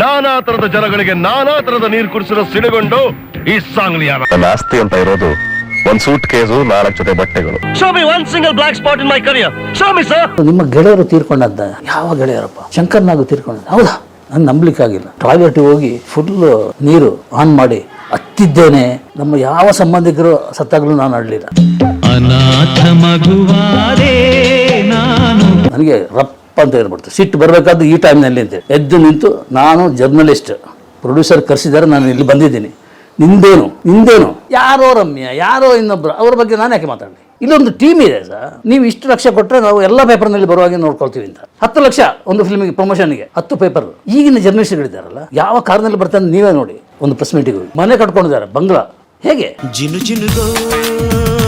ನಾನಾ ತರದ ಜನಗಳಿಗೆ ನಾನಾ ತರದ ನೀರು ಕುಡಿಸಿರೋ ಸಿಡಿಗೊಂಡು ಈ ಸಾಂಗ್ಲಿಯಾನ ನನ್ನ ಆಸ್ತಿ ಅಂತ ಇರೋದು ಒಂದ್ ಸೂಟ್ ಕೇಸು ನಾಲ್ಕು ಜೊತೆ ಬಟ್ಟೆಗಳು. Show me one single black spot in my career show me sir ನಿಮ್ಮ ಗೆಳೆಯರು ತೀರ್ಕೊಂಡದ್ದ ಯಾವ ಗೆಳೆಯರಪ್ಪ? ಶಂಕರ್ನಾಗು ತೀರ್ಕೊಂಡ ಹೌದಾ? ನಂಗೆ ನಂಬಲಿಕ್ಕಾಗಿಲ್ಲ. ಟಾಯ್ಲೆಟ್ ಹೋಗಿ ಫುಲ್ ನೀರು ಆನ್ ಮಾಡಿ ಅತ್ತಿದ್ದೇನೆ ನಮ್ಮ ಯಾವ ಸಂಬಂಧಿಕರು ಸತ್ತಾಗ್ಲೂ ನಾನು ಆಡಲಿಲ್ಲ ಅನಾಥ ಮಗುವಾದೆ ನಾನು. ನನಗೆ ರಪ್ಪ ಅಂತ ಹೇಳ್ಬಿಡ್ತು. ಸಿಟ್ಟು ಬರಬೇಕಾದ್ದು ಈ ಟೈಮ್ನಲ್ಲಿ ಅಂತ ಎದ್ದು ನಿಂತು ನಾನು ಜರ್ನಲಿಸ್ಟ್ ಪ್ರೊಡ್ಯೂಸರ್ ಕರೆಸಿದ್ದಾರೆ, ನಾನು ಇಲ್ಲಿ ಬಂದಿದ್ದೀನಿ. ನಿಂದೇನು? ನಿಂದೇನು? ಯಾರೋ ರಮ್ಯ, ಯಾರೋ ಇನ್ನೊಬ್ರು, ಅವ್ರ ಬಗ್ಗೆ ನಾನು ಯಾಕೆ ಮಾತಾಡಲಿ? ಇಲ್ಲೊಂದು ಟೀಮ್ ಇದೆ ಸರ್. ನೀವು ಇಷ್ಟು ಲಕ್ಷ ಕೊಟ್ಟರೆ ನಾವು ಎಲ್ಲ ಪೇಪರ್ನಲ್ಲಿ ಬರುವಾಗೆ ನೋಡ್ಕೊಳ್ತೀವಿ ಅಂತ. ಹತ್ತು ಲಕ್ಷ ಒಂದು ಫಿಲ್ಮಿಗೆ ಪ್ರಮೋಷನ್ಗೆ ಹತ್ತು ಪೇಪರ್ ಈಗಿನ ಜರ್ನಲಿಸ್ಟ್ಗಳಿದ್ದಾರಲ್ಲ ಯಾವ ಕಾರ್ನಲ್ಲಿ ಬರ್ತಾನೆ ನೀವೇ ನೋಡಿ. ಒಂದು ಪ್ರೆಸ್ ಮೀಟಿಗೆ ಮನೆ ಕಟ್ಕೊಂಡಿದ್ದಾರೆ, ಬಂಗ್ಲಾ. ಹೇಗೆ? ಜಿನು ಜೇನಹನಿ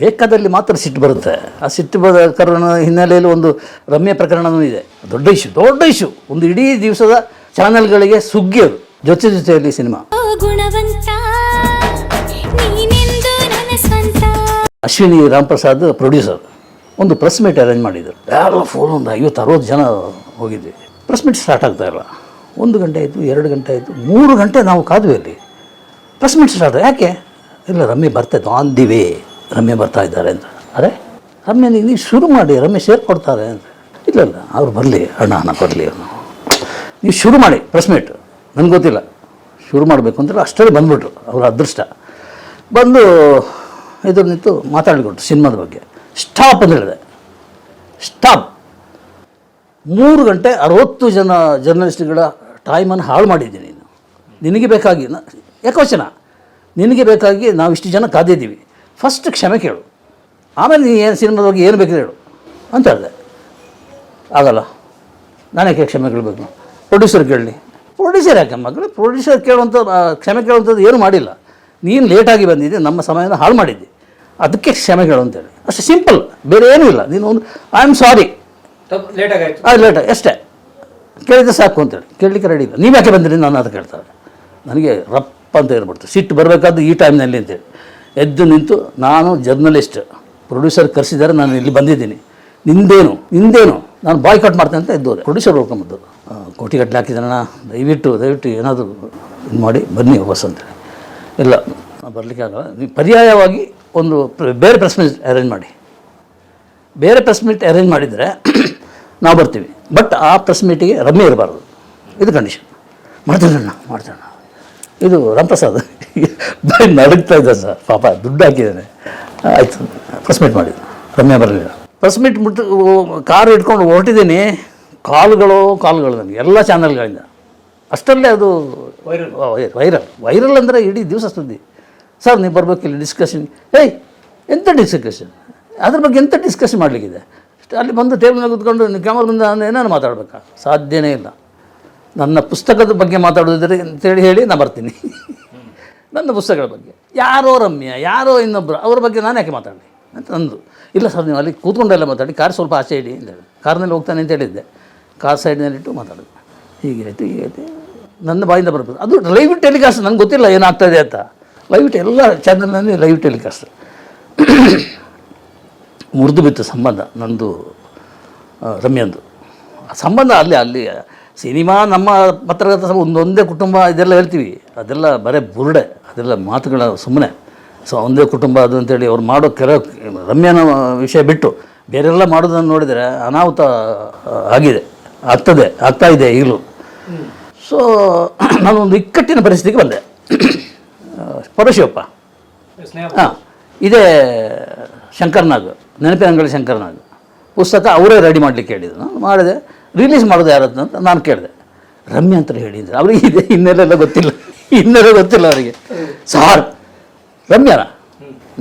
ಬೇಕಾದಲ್ಲಿ ಮಾತ್ರ ಸಿಟ್ಟು ಬರುತ್ತೆ. ಆ ಸಿಟ್ಟು ಬದ ಕಾರಣ ಹಿನ್ನೆಲೆಯಲ್ಲಿ ಒಂದು ರಮ್ಯ ಪ್ರಕರಣವೂ ಇದೆ. ದೊಡ್ಡ ಇಶ್ಯೂ ದೊಡ್ಡ ಇಶ್ಯೂ ಒಂದು ಇಡೀ ದಿವಸದ ಚಾನೆಲ್ಗಳಿಗೆ ಸುಗ್ಗಿ ಅದು ಜೊತೆ ಜೊತೆಯಲ್ಲಿ ಸಿನಿಮಾ. ಅಶ್ವಿನಿ ಗುಣವಂತ ಪ್ರಸಾದ್ ಪ್ರೊಡ್ಯೂಸರ್ ಒಂದು ಪ್ರೆಸ್ ಮೀಟ್ ಅರೇಂಜ್ ಮಾಡಿದ್ರು. ಎಲ್ಲ ಫೋನ್ ಒಂದು ಐವತ್ತು ಅರವತ್ತು ಜನ ಹೋಗಿದ್ವಿ. ಪ್ರೆಸ್ ಮೀಟ್ ಸ್ಟಾರ್ಟ್ ಆಗ್ತಾ ಇಲ್ಲ. ಒಂದು ಗಂಟೆ ಆಯಿತು ಎರಡು ಗಂಟೆ ಆಯಿತು ಮೂರು ಗಂಟೆ ನಾವು ಕಾದ್ವಿ ಅಲ್ಲಿ. ಪ್ರೆಸ್ ಮೀಟ್ ಸ್ಟಾರ್ಟ್ ಯಾಕೆ? ಇಲ್ಲ ರಮ್ಮಿ ಬರ್ತಾ ಇತ್ತು ಆನ್ ದಿ ವೇ ರಮ್ಯ ಬರ್ತಾ ಇದ್ದಾರೆ ಅಂತ. ಅರೆ, ರಮ್ಯ ನೀವು ಶುರು ಮಾಡಿ, ರಮ್ಯ ಶೇರ್ ಕೊಡ್ತಾರೆ ಅಂತ. ಇಲ್ಲ ಇಲ್ಲ ಅವ್ರು ಬರಲಿ ಹಣ ಅಣ್ಣ ಬರಲಿ ಅವನು ನೀವು ಶುರು ಮಾಡಿ ಪ್ರೆಸ್ ಮೀಟ್ ನನಗೆ ಗೊತ್ತಿಲ್ಲ. ಶುರು ಮಾಡಬೇಕು ಅಂತ ಅಷ್ಟರಲ್ಲಿ ಬಂದುಬಿಟ್ರು ಅವರ ಅದೃಷ್ಟ. ಬಂದು ಎದುರು ನಿಂತು ಮಾತಾಡಿಕೊಟ್ರು ಸಿನಿಮಾದ ಬಗ್ಗೆ. ಸ್ಟಾಪ್ ಅಂತ ಹೇಳಿದೆ. ಸ್ಟಾಪ್. ಮೂರು ಗಂಟೆ ಅರವತ್ತು ಜನ ಜರ್ನಲಿಸ್ಟ್ಗಳ ಟೈಮನ್ನು ಹಾಳು ಮಾಡಿದ್ದೀನಿ ನೀನು. ನಿನಗೆ ಬೇಕಾಗಿ ಯಾಕೋಚನ ನಿನಗೆ ಬೇಕಾಗಿ ನಾವು ಇಷ್ಟು ಜನ ಕಾದಿದ್ದೀವಿ. ಫಸ್ಟ್ ಕ್ಷಮೆ ಕೇಳು. ಆಮೇಲೆ ನೀನು ಏನು ಸಿನಿಮಾದ ಬಗ್ಗೆ ಏನು ಬೇಕು ಹೇಳು. ಅಂತ ಹೇಳಿದೆ. ಆಗಲ್ಲ. ನಾನು ಯಾಕೆ ಕ್ಷಮೆ ಕೇಳಬೇಕು ಪ್ರೊಡ್ಯೂಸರ್ ಕೇಳಲಿ. ಪ್ರೊಡ್ಯೂಸರ್ ಯಾಕೆ? ಮಗಳು ಪ್ರೊಡ್ಯೂಸರ್ ಕೇಳುವಂಥ ಕ್ಷಮೆ ಕೇಳುವಂಥದ್ದು ಏನು ಮಾಡಿಲ್ಲ. ನೀನು ಲೇಟಾಗಿ ಬಂದಿದ್ದೆ ನಮ್ಮ ಸಮಯನ ಹಾಳು ಮಾಡಿದ್ದೆ. ಅದಕ್ಕೆ ಕ್ಷಮೆ ಕೇಳು ಅಂತೇಳಿ ಅಷ್ಟು ಸಿಂಪಲ್ ಬೇರೆ ಏನೂ ಇಲ್ಲ. ನೀನು ಒಂದು ಐ ಆಮ್ ಸಾರಿ ಅದು ಲೇಟಾಗಿ ಅಷ್ಟೇ. ಕೇಳಿದ್ರೆ ಸಾಕು ಅಂತೇಳಿ ಕೇಳಲಿಕ್ಕೆ ರೆಡಿ ಇಲ್ಲ. ನೀವು ಯಾಕೆ ಬಂದಿರಿ ನಾನು ಅದು ಕೇಳ್ತಾರೆ ನನಗೆ ರಪ್ಪ ಅಂತ ಏರ್ಬಿಡ್ತು ಸಿಟ್ಟು ಬರಬೇಕಾದ್ದು ಈ ಟೈಮ್ನಲ್ಲಿ ಅಂತೇಳಿ ಎದ್ದು ನಿಂತು ನಾನು ಜರ್ನಲಿಸ್ಟ್ ಪ್ರೊಡ್ಯೂಸರ್ ಕರೆಸಿದ್ದಾರೆ, ನಾನು ಇಲ್ಲಿ ಬಂದಿದ್ದೀನಿ. ನಿಂದೇನು ನಿಂದೇನು? ನಾನು ಬಾಯ್ ಕಟ್ ಮಾಡ್ತೇನೆ ಅಂತ ಎದ್ದು ಪ್ರೊಡ್ಯೂಸರ್ ಹೋಗ್ಕೊಂಬದ್ದು ಕೋಟಿಗಟ್ಟಲೆ ಹಾಕಿದ್ದಾನ ದಯವಿಟ್ಟು ದಯವಿಟ್ಟು ಏನಾದರೂ ಇದು ಮಾಡಿ, ಬನ್ನಿ ವಾಪಸ್ ಅಂತೇಳಿ ಇಲ್ಲ ಬರಲಿಕ್ಕೆ ಆಗಲ್ಲ. ನೀವು ಪರ್ಯಾಯವಾಗಿ ಒಂದು ಬೇರೆ ಪ್ರೆಸ್ ಮೀಟ್ ಅರೇಂಜ್ ಮಾಡಿ. ಬೇರೆ ಪ್ರೆಸ್ ಮೀಟ್ ಅರೇಂಜ್ ಮಾಡಿದರೆ ನಾವು ಬರ್ತೀವಿ. ಬಟ್ ಆ ಪ್ರೆಸ್ ಮೀಟಿಗೆ ರಮ್ಯ ಇರಬಾರ್ದು. ಇದು ಕಂಡೀಷನ್ ಮಾಡ್ತೇನಣ್ಣ ಮಾಡ್ತೇನೆ ಇದು ರಾಮಪ್ರಸಾದ್. ಬರೀ ನಡುಗ್ತಾ ಇದ್ದ ಸರ್. ಪಾಪ ದುಡ್ಡು ಹಾಕಿದ್ದಾನೆ. ಆಯಿತು ಪ್ರೆಸ್ ಮೀಟ್ ಮಾಡಿದ್ದು. ರಮ್ಯ ಬರಲಿಲ್ಲ. ಪ್ರೆಸ್ ಮೀಟ್ ಮುಟ್ಟು ಕಾರ್ ಇಟ್ಕೊಂಡು ಹೊರಟಿದ್ದೀನಿ. ಕಾಲುಗಳು ಕಾಲುಗಳು ನನಗೆ ಎಲ್ಲ ಚಾನಲ್ಗಳಿಂದ ಅಷ್ಟರಲ್ಲೇ ಅದು ವೈರಲ್ ವೈರಲ್ ವೈರಲ್ ಅಂದರೆ ಇಡೀ ದಿವಸ ಸುದ್ದಿ. ಸರ್ ನೀವು ಬರ್ಬೇಕಿಲ್ಲ ಡಿಸ್ಕಷನ್ ಏಯ್ ಎಂಥ ಡಿಸ್ಕಷನ್ ಅದ್ರ ಬಗ್ಗೆ ಎಂಥ ಡಿಸ್ಕಷನ್ ಮಾಡಲಿಕ್ಕಿದೆ? ಅಲ್ಲಿ ಬಂದು ಟೇಬಲ್ನಾಗ ಕೂತ್ಕೊಂಡು ಕ್ಯಾಮರಾ ಮುಂದೆ ಏನಾರು ಮಾತಾಡಬೇಕಾ? ಸಾಧ್ಯನೇ ಇಲ್ಲ. ನನ್ನ ಪುಸ್ತಕದ ಬಗ್ಗೆ ಮಾತಾಡೋದಿದ್ರೆ ಅಂತೇಳಿ ಹೇಳಿ ನಾನು ಬರ್ತೀನಿ. ನನ್ನ ಪುಸ್ತಕಗಳ ಬಗ್ಗೆ. ಯಾರೋ ರಮ್ಯ, ಯಾರೋ ಇನ್ನೊಬ್ಬರು ಅವ್ರ ಬಗ್ಗೆ ನಾನು ಯಾಕೆ ಮಾತಾಡಲಿ? ಅಂತ ನಂದು. ಇಲ್ಲ ಸರ್, ನೀವು ಅಲ್ಲಿ ಕೂತ್ಕೊಂಡೆಲ್ಲ ಮಾತಾಡಿ, ಕಾರ್ ಸ್ವಲ್ಪ ಆಚೆ ಇಡಿ ಅಂತ ಹೇಳಿ. ಕಾರ್ನಲ್ಲಿ ಹೋಗ್ತಾನೆ ಅಂತ ಹೇಳಿದ್ದೆ. ಕಾರ್ ಸೈಡ್ನಲ್ಲಿಟ್ಟು ಮಾತಾಡೋದು. ಹೀಗೆ ಆಯಿತು ನನ್ನ ಬಾಯಿಂದ ಬರ್ಬೋದು ಅದು ಲೈವ್ ಟೆಲಿಕಾಸ್ಟ್ ನಂಗೆ ಗೊತ್ತಿಲ್ಲ ಏನಾಗ್ತದೆ ಅಂತ. ಲೈವ್ ಎಲ್ಲ ಚಾನಲ್ನಲ್ಲಿ ಲೈವ್ ಟೆಲಿಕಾಸ್ಟ್ ಮುರಿದು ಬಿತ್ತು ಸಂಬಂಧ ನಂದು ರಮ್ಯಂದು. ಸಂಬಂಧ ಅಲ್ಲಿ ಅಲ್ಲಿ ಸಿನಿಮಾ ನಮ್ಮ ಪತ್ರಕರ್ತ ಸಭೆ ಒಂದೊಂದೇ ಕುಟುಂಬ ಇದೆಲ್ಲ ಹೇಳ್ತೀವಿ. ಅದೆಲ್ಲ ಬರೇ ಬುರುಡೆ ಅದೆಲ್ಲ ಮಾತುಗಳ ಸುಮ್ಮನೆ. ಸೊ ಒಂದೇ ಕುಟುಂಬ ಅದು ಅಂತೇಳಿ ಅವ್ರು ಮಾಡೋ ಕೆಲ ರಮ್ಯನ ವಿಷಯ ಬಿಟ್ಟು ಬೇರೆಲ್ಲ ಮಾಡೋದನ್ನು ನೋಡಿದರೆ ಅನಾಹುತ ಆಗಿದೆ ಆಗ್ತದೆ ಆಗ್ತಾ ಇದೆ ಈಗಲೂ. ಸೊ ನಾನೊಂದು ಇಕ್ಕಟ್ಟಿನ ಪರಿಸ್ಥಿತಿಗೆ ಬಂದೆ. ಪರಶಿವಪ್ಪ. ಹಾಂ ಇದೇ ಶಂಕರ್ನಾಗ್ ನೆನಪಿನ ಅಂಗಡಿ ಶಂಕರ್ನಾಗ್ ಪುಸ್ತಕ ಅವರೇ ರೆಡಿ ಮಾಡಲಿಕ್ಕೆ ಹೇಳಿದ್ರು ನಾನು ಮಾಡಿದೆ. ರಿಲೀಸ್ ಮಾಡೋದು ಯಾರು ಅಂತ ನಾನು ಕೇಳಿದೆ. ರಮ್ಯ ಅಂತ ಹೇಳಿದ್ರು ಅವ್ರಿಗೆ ಇದೆ ಹಿನ್ನೆಲೆಲ್ಲ ಗೊತ್ತಿಲ್ಲ. ಇನ್ನೆಲ್ಲ ಗೊತ್ತಿಲ್ಲ ಅವರಿಗೆ. ಸಾರ್, ರಮ್ಯಾನ?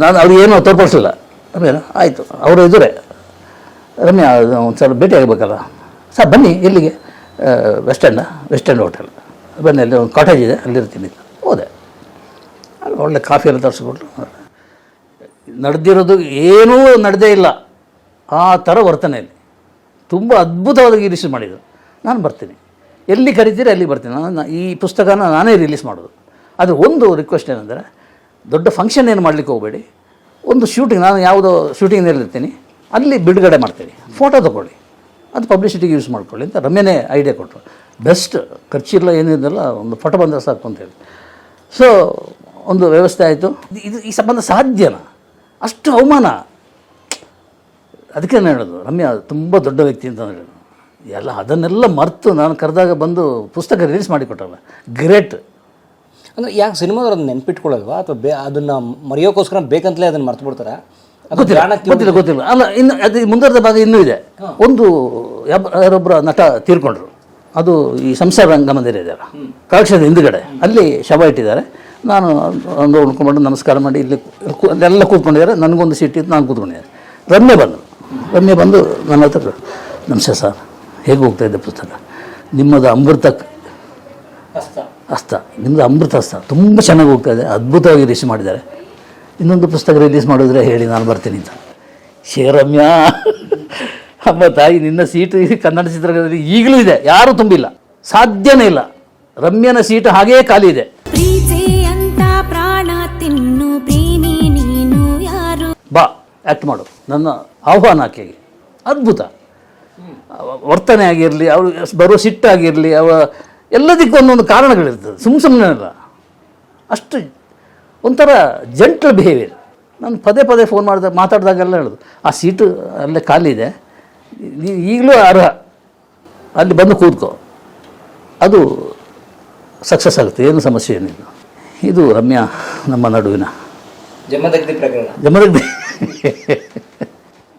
ನಾನು ಅವ್ರಿಗೆ ಏನೋ ತೋರ್ಪಡಿಸಲಿಲ್ಲ. ರಮ್ಯಾನ, ಆಯಿತು. ಅವರು ಎದುರೇ ರಮ್ಯಾ ಒಂದು ಸಲ ಭೇಟಿ ಆಗಬೇಕಲ್ಲ. ಸರ್, ಬನ್ನಿ ಇಲ್ಲಿಗೆ. West western west end hotel ಬನ್ನಿ, ಅಲ್ಲಿ ಒಂದು ಕಾಟೇಜ್ ಇದೆ, ಅಲ್ಲಿರ್ತೀನಿ. ಹೋದೆ. ಅಲ್ಲಿ ಒಳ್ಳೆ ಕಾಫಿ ಎಲ್ಲ ತರಿಸ್ಕೊಟ್ರು ನಡೆದಿರೋದು ಏನೂ ನಡೆದೇ ಇಲ್ಲ. ಆ ಥರ ವರ್ತನೆಯಲ್ಲಿ ತುಂಬ ಅದ್ಭುತವಾಗಿ ರಿಲೀಸ್ ಮಾಡಿದರು ನಾನು ಬರ್ತೀನಿ. ಎಲ್ಲಿ ಕರಿತೀರಿ ಅಲ್ಲಿ ಬರ್ತೀನಿ. ನಾನು ಈ ಪುಸ್ತಕನ ನಾನೇ ರಿಲೀಸ್ ಮಾಡೋದು. ಆದರೆ ಒಂದು ರಿಕ್ವೆಸ್ಟ್ ಏನಂದರೆ, ದೊಡ್ಡ ಫಂಕ್ಷನ್ ಏನು ಮಾಡಲಿಕ್ಕೆ ಹೋಗಬೇಡಿ. ಒಂದು ಶೂಟಿಂಗ್ ನಾನು ಯಾವುದೋ ಶೂಟಿಂಗ್ನಲ್ಲಿರ್ತೀನಿ ಅಲ್ಲಿ ಬಿಡುಗಡೆ ಮಾಡ್ತೀನಿ. ಫೋಟೋ ತೊಗೊಳ್ಳಿ. ಅದು ಪಬ್ಲಿಸಿಟಿಗೆ ಯೂಸ್ ಮಾಡ್ಕೊಳ್ಳಿ ಅಂತ ರಮ್ಯನೇ ಐಡಿಯಾ ಕೊಟ್ಟರು ಬೆಸ್ಟ್ ಖರ್ಚಿಲ್ಲ ಏನಿದೆಲ್ಲ ಒಂದು ಫೋಟೋ ಬಂದರೆ ಸಾಕು ಅಂತ ಹೇಳಿ. ಸೊ ಒಂದು ವ್ಯವಸ್ಥೆ ಆಯಿತು. ಇದು ಈ ಸಂಬಂಧ ಸಾಧ್ಯನಾ? ಅಷ್ಟು ಅವಮಾನ. ಅದಕ್ಕೆ ನಾನು ಹೇಳೋದು ರಮ್ಯಾ ತುಂಬ ದೊಡ್ಡ ವ್ಯಕ್ತಿ ಅಂತ ಹೇಳೋದು. ಎಲ್ಲ ಅದನ್ನೆಲ್ಲ ಮರೆತು ನಾನು ಕರೆದಾಗ ಬಂದು ಪುಸ್ತಕ ರಿಲೀಸ್ ಮಾಡಿಕೊಟ್ಟಲ್ಲ ಗ್ರೇಟ್ ಅಂದರೆ ಯಾಕೆ ಸಿನಿಮಾದವ್ರು ಅದನ್ನ ನೆನ್ಪಿಟ್ಕೊಳ್ಳಲ್ವಾ ಅಥವಾ ಬೇ ಅದನ್ನು ಮರೆಯೋಕ್ಕೋಸ್ಕರ ಬೇಕಂತಲೇ ಅದನ್ನು ಮರ್ತು ಬಿಡ್ತಾರೆ ಗೊತ್ತಿಲ್ಲ ಗೊತ್ತಿಲ್ಲ ಗೊತ್ತಿಲ್ಲ. ಅಲ್ಲ ಇನ್ನು ಅದು ಮುಂದುವರೆದ ಭಾಗ ಇನ್ನೂ ಇದೆ. ಒಂದು ಯಾರೊಬ್ಬರ ನಟ ತೀರ್ಕೊಂಡ್ರು. ಅದು ಈ ಸಂಸಾರ ರಂಗಮಂದಿರ ಇದೆಯಲ್ಲ ಕಳಕ್ಷದ ಹಿಂದುಗಡೆ. ಅಲ್ಲಿ ಶವ ಇಟ್ಟಿದ್ದಾರೆ. ನಾನು ಒಂದು ಉಳ್ಕೊಂಡ್ಬಿಟ್ಟು ನಮಸ್ಕಾರ ಮಾಡಿ ಇಲ್ಲಿ ಅಲ್ಲೆಲ್ಲ ಕೂತ್ಕೊಂಡಿದ್ದಾರೆ. ನನಗೊಂದು ಸೀಟ್ ಇತ್ತು ನಾನು ಕೂತ್ಕೊಂಡಿದ್ದೆ ರಮ್ಯ ಬಂದರು ರಮ್ಯ ಬಂದು ನನ್ನ ಹತ್ರ ನಮಸ್ತೆ ಸರ್. ಹೇಗೆ ಹೋಗ್ತಾ ಇದೆ ಪುಸ್ತಕ? ನಿಮ್ಮದು ಅಮೃತ ಅಸ್ತ ನಿಮ್ಮದು ಅಮೃತ ಅಸ್ತ ತುಂಬ ಚೆನ್ನಾಗಿ ಹೋಗ್ತಾ ಇದೆ. ಅದ್ಭುತವಾಗಿ ರಿಲೀಸ್ ಮಾಡಿದ್ದಾರೆ. ಇನ್ನೊಂದು ಪುಸ್ತಕ ರಿಲೀಸ್ ಮಾಡಿದ್ರೆ ಹೇಳಿ ನಾನು ಬರ್ತೀನಿ ಅಂತ. ಶಿವರಮ್ಯ. ಅಮ್ಮ ತಾಯಿ ನಿನ್ನ ಸೀಟು ಈ ಕನ್ನಡ ಚಿತ್ರಗಳಲ್ಲಿ ಈಗಲೂ ಇದೆ. ಯಾರೂ ತುಂಬಿಲ್ಲ. ಸಾಧ್ಯನೇ ಇಲ್ಲ. ರಮ್ಯನ ಸೀಟು ಹಾಗೇ ಖಾಲಿ ಇದೆ. ಪ್ರೀತಿ ಅಂತ ಪ್ರಾಣ ತಿನ್ನು ಪ್ರೇಮಿ ನೀನು ಯಾರು? ಬಾ ಆ್ಯಕ್ಟ್ ಮಾಡು. ನನ್ನ ಆಹ್ವಾನ ಆಕೆಗೆ ಅದ್ಭುತ. ವರ್ತನೆ ಆಗಿರಲಿ ಅವರು ಬರೋ ಸಿಟ್ಟಾಗಿರಲಿ ಅವ ಎಲ್ಲದಕ್ಕೂ ಒಂದೊಂದು ಕಾರಣಗಳಿರ್ತದೆ. ಸುಮ್ಮ ಸುಮ್ಮನೆ ಅಲ್ಲ. ಅಷ್ಟು ಒಂಥರ ಜಂಟ್ಲ್ ಬಿಹೇವಿಯರ್ ನಾನು ಪದೇ ಪದೇ ಫೋನ್ ಮಾಡಿದಾಗ ಮಾತಾಡಿದಾಗೆಲ್ಲ ಹೇಳೋದು. ಆ ಸೀಟು ಅಲ್ಲೇ ಖಾಲಿ ಇದೆ. ಈಗಲೂ ಅರ್ಹ. ಅಲ್ಲಿ ಬಂದು ಕೂತ್ಕೋ. ಅದು ಸಕ್ಸಸ್ ಆಗುತ್ತೆ. ಏನು ಸಮಸ್ಯೆ ಏನಿಲ್ಲ. ಇದು ರಮ್ಯಾ ನಮ್ಮ ನಡುವಿನ. ಜಮದಗ್ದಿ ಪ್ರಕರಣ. ಜಮದಗ್ನಿ.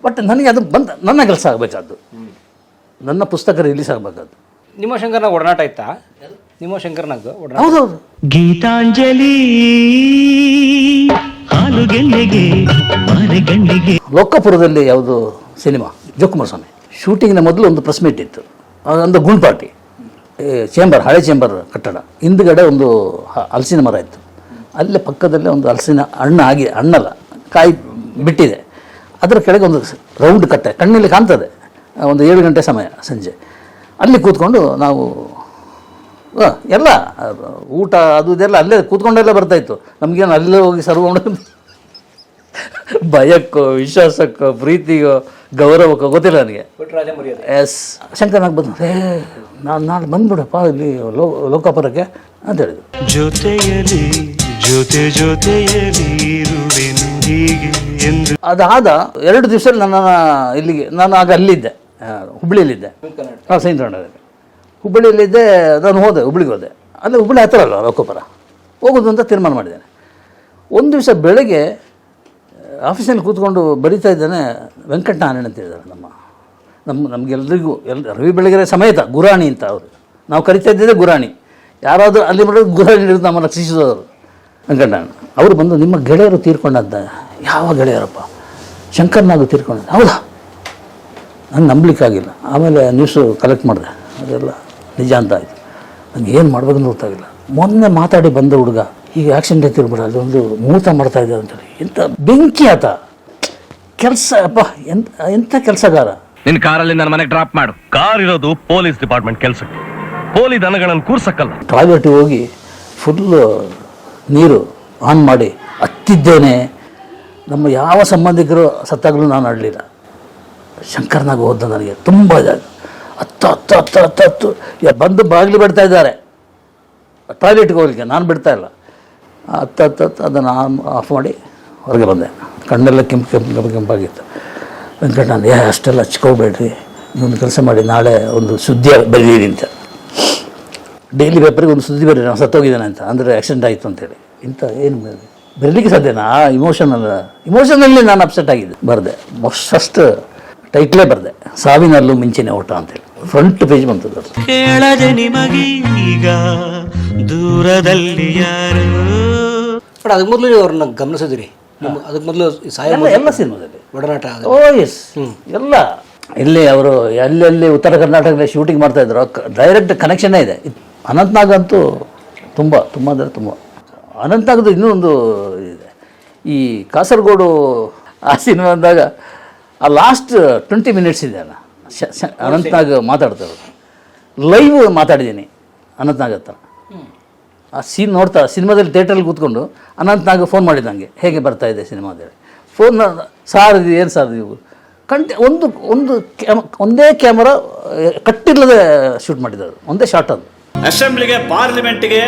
ಬಟ್ ನನಗೆ ಅದು ಬಂದ ನನ್ನ ಕೆಲಸ ಆಗಬೇಕಾದ್ದು ನನ್ನ ಪುಸ್ತಕ ರಿಲೀಸ್ ಆಗಬೇಕಾದ್ದು ನಿಮ್ಮ ಶಂಕರ್ನಾಗ ಒಡನಾಟ? ಆಯ್ತಾ ನಿಮ್ಮ ಶಂಕರ್ನಾಗ ಒಡನಾಟ ಹೌದೌದು ಗೀತಾಂಜಲಿ ಲೋಕಪುರದಲ್ಲಿ ಯಾವುದು ಸಿನಿಮಾ? ಜೋಕುಮಾರ್ ಸ್ವಾಮಿ ಶೂಟಿಂಗ್ನ ಮೊದಲು ಒಂದು ಪ್ರೆಸ್ ಮೀಟ್ ಇತ್ತು. ಅದೊಂದು ಗುಂಡ್ ಪಾರ್ಟಿ ಚೇಂಬರ್ ಹಳೆ ಚೇಂಬರ್ ಕಟ್ಟಡ. ಹಿಂದ್ಗಡೆ ಒಂದು ಹ- ಹಲಸಿನ ಮರ ಇತ್ತು. ಅಲ್ಲೇ ಪಕ್ಕದಲ್ಲೇ ಒಂದು ಹಲಸಿನ ಹಣ್ಣು ಆಗಿ ಹಣ್ಣಲ್ಲ ಕಾಯಿ ಬಿಟ್ಟಿದೆ. ಅದರ ಕೆಳಗೆ ಒಂದು ರೌಂಡ್ ಕಟ್ಟೆ ಕಣ್ಣಲ್ಲಿ ಕಾಣ್ತದೆ. ಒಂದು ಏಳು ಗಂಟೆ ಸಮಯ ಸಂಜೆ. ಅಲ್ಲಿ ಕೂತ್ಕೊಂಡು ನಾವು ಎಲ್ಲ ಊಟ ಅದು ಇದೆಲ್ಲ ಅಲ್ಲೇ ಕೂತ್ಕೊಂಡೆಲ್ಲ ಬರ್ತಾಯಿತ್ತು ನಮಗೇನು ಅಲ್ಲೇ ಹೋಗಿ ಸರ್ವ್ ಮಾಡೋದು? ಭಯಕ್ಕೋ ವಿಶ್ವಾಸಕ್ಕೋ ಪ್ರೀತಿಗೋ ಗೌರವಕ್ಕೋ ಗೊತ್ತಿಲ್ಲ ನನಗೆ. ಎಸ್ ಶಂಕರ್ನಾಗ್ ಬಂದು ಏ ನಾನು ನಾನು ಬಂದ್ಬಿಡಪ್ಪ ಇಲ್ಲಿ ಲೋ ಲೋಕಾಪುರಕ್ಕೆ? ಅಂತ ಹೇಳಿದ್ರು. ಜೊತೆಯಲ್ಲಿ ಜೊತೆ ಜೊತೆಯಲಿ ಇರುವೆನು ಹೀಗೆ ಎಂದು ಅದಾದ ಎರಡು ದಿವಸ ನನ್ನ ಇಲ್ಲಿಗೆ, ನಾನು ಆಗ ಅಲ್ಲಿದ್ದೆ. ಹುಬ್ಬಳ್ಳಿಯಲ್ಲಿದ್ದೆ ಹಾಂ ಸೈನ್ ಕನ್ನಡದಲ್ಲಿ ಹುಬ್ಬಳ್ಳಿಯಲ್ಲಿದ್ದೆ ನಾನು ಹೋದೆ, ಹುಬ್ಳಿಗೆ ಹೋದೆ. ಅಲ್ಲಿ ಹುಬ್ಬಳ್ಳಿ ಹತ್ತಿರ ಅಲ್ಲ ಲೋಕೋಪರ? ಹೋಗೋದು ಅಂತ ತೀರ್ಮಾನ ಮಾಡಿದ್ದೇನೆ. ಒಂದು ದಿವಸ ಬೆಳಗ್ಗೆ ಆಫೀಸಲ್ಲಿ ಕೂತ್ಕೊಂಡು ಬರಿತಾ ಇದ್ದಾನೆ, ವೆಂಕಟ ನಾರಾಯಣ ಅಂತ ಹೇಳಿದ್ದಾರೆ ನಮ್ಮ ನಮ್ಮ ನಮಗೆಲ್ಲರಿಗೂ ಎಲ್, ರವಿ ಬೆಳಗೆರೆ ಸಮೇತ ಗುರಾಣಿ ಅಂತ ಅವರು. ನಾವು ಕರಿತಾ ಇದ್ದಿದ್ದೆ ಗುರಾಣಿ. ಯಾರಾದರೂ ಅಲ್ಲಿ ಮಾಡೋದು ಗುರಾಣಿ ಹಿಡಿದು ನಮ್ಮ ರಕ್ಷಿಸಿದವರು. ವೆಂಕಟನಾರಾಯಣ ಅವರು ಬಂದು ನಿಮ್ಮ ಗೆಳೆಯರು ತೀರ್ಕೊಂಡಂತ ಯಾವ ಗೆಳೆಯರಪ್ಪ? ಶಂಕರ್ನಾಗು ತೀರ್ಕೊಂಡ ಹೌದಾ? ನಾನು ನಂಬಲಿಕ್ಕಾಗಿಲ್ಲ ಆಮೇಲೆ ನ್ಯೂಸು ಕಲೆಕ್ಟ್ ಮಾಡಿದೆ. ಅದೆಲ್ಲ ನಿಜ ಅಂತ ಆಯಿತು. ನನಗೆ ಏನು ಮಾಡ್ಬೇಕಂತ ಗೊತ್ತಾಗಿಲ್ಲ. ಮೊನ್ನೆ ಮಾತಾಡಿ ಬಂದ ಹುಡುಗ ಈಗ ಆ್ಯಕ್ಸಿಡೆಂಟ್ ಡೇ ತಿರ್ಬಿಡ ಅದೊಂದು ಮೂತ ಮಾಡ್ತಾ ಇದ್ದೆ ಅಂತೇಳಿ. ಎಂಥ ಬೆಂಕಿ ಆತ. ಕೆಲಸ ಅಪ್ಪ ಎಂತ ಎಂಥ ಕೆಲಸಗಾರ? ನಿನ್ನ ಕಾರಲ್ಲಿ ನನ್ನ ಮನೆಗೆ ಡ್ರಾಪ್ ಮಾಡು. ಕಾರ್ ಇರೋದು ಪೊಲೀಸ್ ಡಿಪಾರ್ಟ್ಮೆಂಟ್ ಕೆಲಸಕ್ಕೆ. ಪೊಲೀಸ್ ದನಗಳನ್ನು ಕೂರ್ಸಕ್ಕಲ್ಲ. ಟಾಯ್ಲೆಟ್ಗೆ ಹೋಗಿ ಫುಲ್ಲು ನೀರು ಆನ್ ಮಾಡಿ ಹತ್ತಿದ್ದೇನೆ. ನಮ್ಮ ಯಾವ ಸಂಬಂಧಿಕರು ಸತ್ತಾಗಲೂ ನಾನು ಆಡಲಿಲ್ಲ ಶಂಕರ್ನಾಗ ಹೋದ ನನಗೆ ತುಂಬ ಇದಾಗ ಹತ್ತು ಹತ್ತು ಹತ್ತು ಹತ್ತು ಹತ್ತು. ಬಂದು ಬಾಗಿಲು ಬಿಡ್ತಾ ಇದ್ದಾರೆ. ಟಾಯ್ಲೆಟ್ಗೆ ಹೋಗ್ಲಿಕ್ಕೆ, ನಾನು ಬಿಡ್ತಾ ಇಲ್ಲ. ಹತ್ತು ಹತ್ತು ಹತ್ತು, ಅದನ್ನು ಆನ್ ಆಫ್ ಮಾಡಿ ಹೊರಗೆ ಬಂದೆ. ಕಣ್ಣೆಲ್ಲ ಕೆಂಪು ಕೆಂಪು ಕೆಂಪು, ಕೆಂಪಾಗಿತ್ತು. ವೆಂಕಟ ಏ, ಅಷ್ಟೆಲ್ಲ ಹಚ್ಕೋಬೇಡ್ರಿ. ಇನ್ನೊಂದು ಕೆಲಸ ಮಾಡಿ, ನಾಳೆ ಒಂದು ಸುದ್ದಿ ಬರೀರಿ ಅಂತ. ಡೈಲಿ ಪೇಪರ್ಗೆ ಒಂದು ಸುದ್ದಿ ಬರೀ ನಾನು ಸತ್ತೋಗಿದ್ದಾನೆ ಅಂತ ಅಂದರೆ ಆಕ್ಸಿಡೆಂಟ್ ಆಯಿತು ಅಂತೇಳಿ ಇಂಥ ಏನು ಬರಲಿಕ್ಕೆ ಸಾಧ್ಯನಾ ಆ ಇಮೋಷನಲ್ ಇಮೋಷನಲ್ಲಿ ನಾನು ಅಪ್ಸೆಟ್ ಆಗಿದ್ದೆ ಬರದೆ. ಫಸ್ಟ್ ಟೈಟ್ಲೇ ಬರದೆ. ಸಾವಿನಲ್ಲೂ ಮಿಂಚಿನ ಓಟ ಅಂತೇಳಿ ಫ್ರಂಟ್ ಪೇಜ್ ಬಂತು ಕೇಳದೆ ನಿಮಗೆ ಈಗ ದೂರದಲ್ಲಿ ಯಾರು? ಬಟ್ ಅದಕ್ಕೆ ಮೊದಲು ನೀವು ಅವ್ರನ್ನ ಗಮನಿಸಿದ್ರಿ. ಅದಕ್ಕೆ ಮೊದಲು ಸಾಯ ಎಲ್ಲ ಸಿನಿಮಾದಲ್ಲಿ. ಒಡನಾಟ ಓ ಎಸ್ ಎಲ್ಲ. ಇಲ್ಲಿ ಅವರು ಎಲ್ಲೆಲ್ಲಿ ಉತ್ತರ ಕರ್ನಾಟಕದಲ್ಲಿ ಶೂಟಿಂಗ್ ಮಾಡ್ತಾ ಇದ್ರು. ಡೈರೆಕ್ಟ್ ಕನೆಕ್ಷನ್ ಇದ್- ಅನಂತ್ನಾಗ್ ಅಂತೂ ತುಂಬ ತುಂಬ ಅಂದರೆ ತುಂಬ. ಅನಂತನಾಗದು ಇನ್ನೂ ಒಂದು ಇದೆ ಈ ಕಾಸರಗೋಡು ಆ ಸಿನಿಮಾ ಅಂದಾಗ ಆ ಲಾಸ್ಟ್ ಟ್ವೆಂಟಿ ಮಿನಿಟ್ಸ್ ಇದೆ ಅಲ್ಲ. ಶ- ಮಾತಾಡ್ತಾರೆ ಲೈವ್ ಮಾತಾಡಿದ್ದೀನಿ ಅನಂತ್ನಾಗ್ ಹತ್ರ. ಆ ಸೀನ್ ನೋಡ್ತಾ, ಸಿನಿಮಾದಲ್ಲಿ ಥಿಯೇಟ್ರಲ್ಲಿ ಕೂತ್ಕೊಂಡು ಅನಂತ್ನಾಗ್ ಫೋನ್ ಮಾಡಿದಂಗೆ ಹೇಗೆ ಬರ್ತಾ ಇದೆ ಸಿನಿಮಾ ಅಂತೇಳಿ. ಫೋನ್ ಸಾರ್ ಇದು, ಏನು ಸಾರ್ ನೀವು ಕಂಟಿ, ಒಂದು ಒಂದು ಕ್ಯಾಮ, ಒಂದೇ ಕ್ಯಾಮರಾ ಕಟ್ಟಿಲ್ಲದೆ ಶೂಟ್ ಮಾಡಿದ್ದಾರೆ. ಒಂದೇ ಶಾರ್ಟ್ ಅದು. ಅಸೆಂಬ್ಲಿಗೆ ಪಾರ್ಲಿಮೆಂಟ್ಗೆ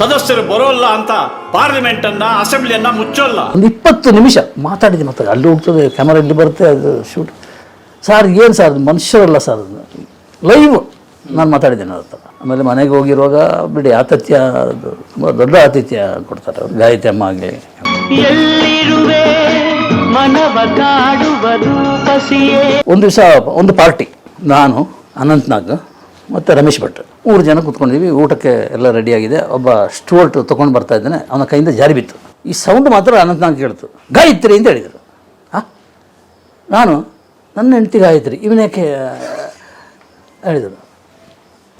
ಸದಸ್ಯರು ಬರೋಲ್ಲ ಅಂತ ಪಾರ್ಲಿಮೆಂಟ್ ಅನ್ನ ಅಸೆಂಬ್ಲಿಯನ್ನ ಮುಚ್ಚೋಲ್ಲ. ಒಂದು ಇಪ್ಪತ್ತು ನಿಮಿಷ ಮಾತಾಡಿದ್ದೀನಿ ಮತ್ತೆ. ಅಲ್ಲಿ ಹೋಗ್ತದೆ ಕ್ಯಾಮರಾ ಇಲ್ಲಿ ಬರುತ್ತೆ ಅದು ಶೂಟ್ ಸರ್ ಏನು ಸರ್ ಮನುಷ್ಯರಲ್ಲ ಸರ್ ಲೈವ್ ನಾನು ಮಾತಾಡಿದ್ದೇನೆ ಅವ್ರ ಹತ್ರ. ಆಮೇಲೆ ಮನೆಗೆ ಹೋಗಿರುವಾಗ ಬಿಡಿ ಆತಿಥ್ಯ ಅದು ತುಂಬ ದೊಡ್ಡ ಆತಿಥ್ಯ ಕೊಡ್ತಾರೆ. ಗಾಯತ್ರಿ ಅಮ್ಮ ಆಗಲಿ. ಮನವ ಕಾಡುವುದು ಪಸಿಯೇ ಒಂದು ದಿವಸ ಒಂದು ಪಾರ್ಟಿ ನಾನು ಅನಂತ್ನಾಗ್. ಮತ್ತು ರಮೇಶ್ ಭಟ್. ಮೂರು ಜನ ಕುತ್ಕೊಂಡಿದ್ವಿ, ಊಟಕ್ಕೆ ಎಲ್ಲ ರೆಡಿಯಾಗಿದೆ ಒಬ್ಬ ಸ್ಟೂವರ್ಟ್ ತೊಗೊಂಡು ಬರ್ತಾ ಇದ್ದಾನೆ, ಅವನ ಕೈಯಿಂದ ಜಾರಿ ಬಿತ್ತು. ಈ ಸೌಂಡ್ ಮಾತ್ರ ಅನಂತನಾಗ್ ಕೇಳ್ತು. ಗಾಯತ್ರಿ ಅಂತ ಹೇಳಿದರು. ಹಾಂ ನಾನು ನನ್ನ ಹೆಂಡತಿ ಗಾಯತ್ರಿ ಇವನೇಕೆ ಹೇಳಿದರು.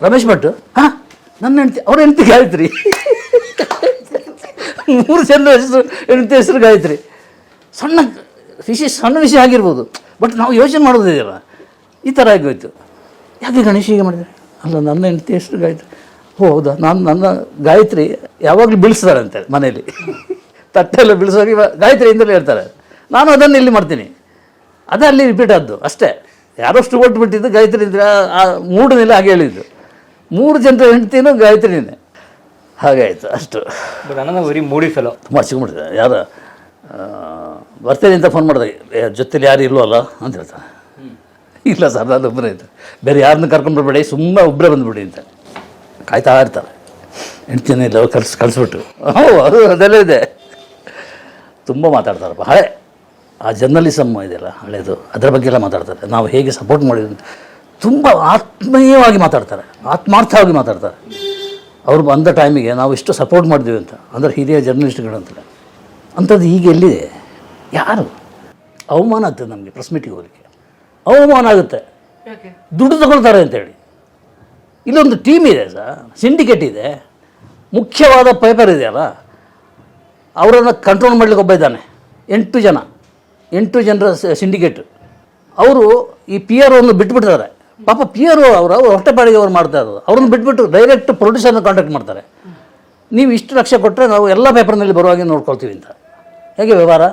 ರಮೇಶ್ ಭಟ್ ಹಾಂ ನನ್ನ ಹೆಂಡತಿ, ಅವ್ರ ಹೆಂಡತಿ ಗಾಯತ್ರಿ. ಮೂರು ಜನ ಹೆಸರು, ಹೆಂಡತಿ ಹೆಸರು ಗಾಯತ್ರಿ. ಸಣ್ಣ ವಿಷಯ ಸಣ್ಣ ವಿಷಯ ಆಗಿರ್ಬೋದು. ಬಟ್ ನಾವು ಯೋಚನೆ ಮಾಡೋದಿದೆಯಲ್ಲ, ಈ ಥರ ಆಗೋಯ್ತು ಯಾಕೆ ಗಣೇಶ ಹೀಗೆ ಮಾಡಿದರೆ ಅಲ್ಲ ನನ್ನ ಹೆಂಡತಿ ಹೆಸರು ಗಾಯತ್ರಿ? ಹೌದಾ? ನಾನು ನನ್ನ ಗಾಯತ್ರಿ ಯಾವಾಗಲೂ ಬೀಳಿಸ್ತಾರೆ ಅಂತೇಳಿ ಮನೇಲಿ ತಟ್ಟೆಲ್ಲ ಬೀಳಿಸುವಾಗ ಇವ ಗಾಯತ್ರಿ ಇಂದಲೇ ಹೇಳ್ತಾರೆ. ನಾನು ಅದನ್ನು ಇಲ್ಲಿ ಮಾಡ್ತೀನಿ. ಅದೇ ಅಲ್ಲಿ ರಿಪೀಟ್ ಆದ್ದು ಅಷ್ಟೇ. ಯಾರೋ ಓಟ್ ಬಿಟ್ಟಿದ್ದು ಗಾಯತ್ರಿ ಆ- ಮೂಡನೆಲ್ಲ ಹಾಗೆ ಹೇಳಿದ್ದು. ಮೂರು ಜನರ ಹೆಂಡ್ತಿನೂ ಗಾಯತ್ರಿನೇ. ಹಾಗಾಯಿತು ಅಷ್ಟು. ಬಟ್ ನನ್ನ ಬರೀ ಮೂಡಿ ಫೆಲೋ ತುಂಬ ಸಿಗ್ಬಿಟ್ಟಿದೆ ಯಾರು? ಬರ್ತೇನೆ ಅಂತ ಫೋನ್ ಮಾಡಿದೆ. ಜೊತೆಲಿ ಯಾರು ಇಲ್ವಲ್ಲ? ಅಂತ ಹೇಳ್ತಾರೆ. ಇಲ್ಲ ಸರ್ ನಾನು ಒಬ್ಬರೇ ಅಂತ ಬೇರೆ ಯಾರನ್ನ ಕರ್ಕೊಂಡು ಬರಬೇಡಿ ಸುಮ್ಮನೆ ಒಬ್ಬರೇ ಬಂದುಬಿಡಿ ಅಂತ. ಕಾಯ್ತಾ ಇರ್ತಾರೆ. ಹೆಂಡ್ತಿನೇ ಇಲ್ಲ ಕಳ್ಸಿ ಕಳಿಸ್ಬಿಟ್ಟು ಹ್ಞೂ ಅದು, ಅದೆಲ್ಲ ಇದೆ. ತುಂಬ ಮಾತಾಡ್ತಾರಪ್ಪ ಹಳೆ ಆ ಜರ್ನಲಿಸಮ್ ಇದೆಯಲ್ಲ, ಹಳೇದು, ಅದರ ಬಗ್ಗೆ ಎಲ್ಲ ಮಾತಾಡ್ತಾರೆ. ನಾವು ಹೇಗೆ ಸಪೋರ್ಟ್ ಮಾಡಿದ್ವಿ ಅಂತ. ತುಂಬ ಆತ್ಮೀಯವಾಗಿ ಮಾತಾಡ್ತಾರೆ. ಆತ್ಮಾರ್ಥವಾಗಿ ಮಾತಾಡ್ತಾರೆ. ಅವ್ರು ಬಂದ ಟೈಮಿಗೆ ನಾವು ಇಷ್ಟು ಸಪೋರ್ಟ್ ಮಾಡಿದ್ವಿ ಅಂತ. ಅಂದರೆ ಹಿರಿಯ ಜರ್ನಲಿಸ್ಟ್ಗಳು ಅಂತಾರೆ ಅಂಥದ್ದು ಈಗ ಎಲ್ಲಿದೆ? ಯಾರು? ಅವಮಾನ ಆಗ್ತದೆ ನಮಗೆ ಪ್ರೆಸ್ ಮೀಟಿಗೆ ಹೋಗಲಿಕ್ಕೆ. ಅವಮಾನ ಆಗುತ್ತೆ. ದುಡ್ಡು ತಗೊಳ್ತಾರೆ ಅಂತೇಳಿ. ಇಲ್ಲೊಂದು ಟೀಮ್ ಇದೆ ಸರ್ ಸಿಂಡಿಕೇಟ್ ಇದೆ. ಮುಖ್ಯವಾದ ಪೇಪರ್ ಇದೆಯಲ್ಲ ಅವರನ್ನು ಕಂಟ್ರೋಲ್ ಮಾಡಲಿಕ್ಕೆ ಒಬ್ಬ ಇದ್ದಾನೆ ಎಂಟು ಜನ ಎಂಟು ಜನರ ಸಿಂಡಿಕೇಟ್ ಅವರು ಈ ಪಿ ಆರ್ ಒಂದು ಬಿಟ್ಬಿಟ್ಟಿದ್ದಾರೆ. ಪಾಪ ಪಿ ಆರ್ ಅವರು ಹೊಟ್ಟೆ ಹೊಟ್ಟೆಪಾಡಿಗೆ ಅವ್ರು ಮಾಡ್ತಾ ಇರೋದು. ಅವ್ರನ್ನ ಬಿಟ್ಬಿಟ್ಟು ಡೈರೆಕ್ಟ್ ಪ್ರೊಡ್ಯೂಸರ್ನ ಕಾಂಟ್ಯಾಕ್ಟ್ ಮಾಡ್ತಾರೆ. ನೀವು ಇಷ್ಟು ಲಕ್ಷ ಕೊಟ್ಟರೆ ನಾವು ಎಲ್ಲ ಪೇಪರ್ನಲ್ಲಿ ಬರುವಾಗೆ ನೋಡ್ಕೊಳ್ತೀವಿ ಅಂತ. ಹೇಗೆ ವ್ಯವಹಾರ?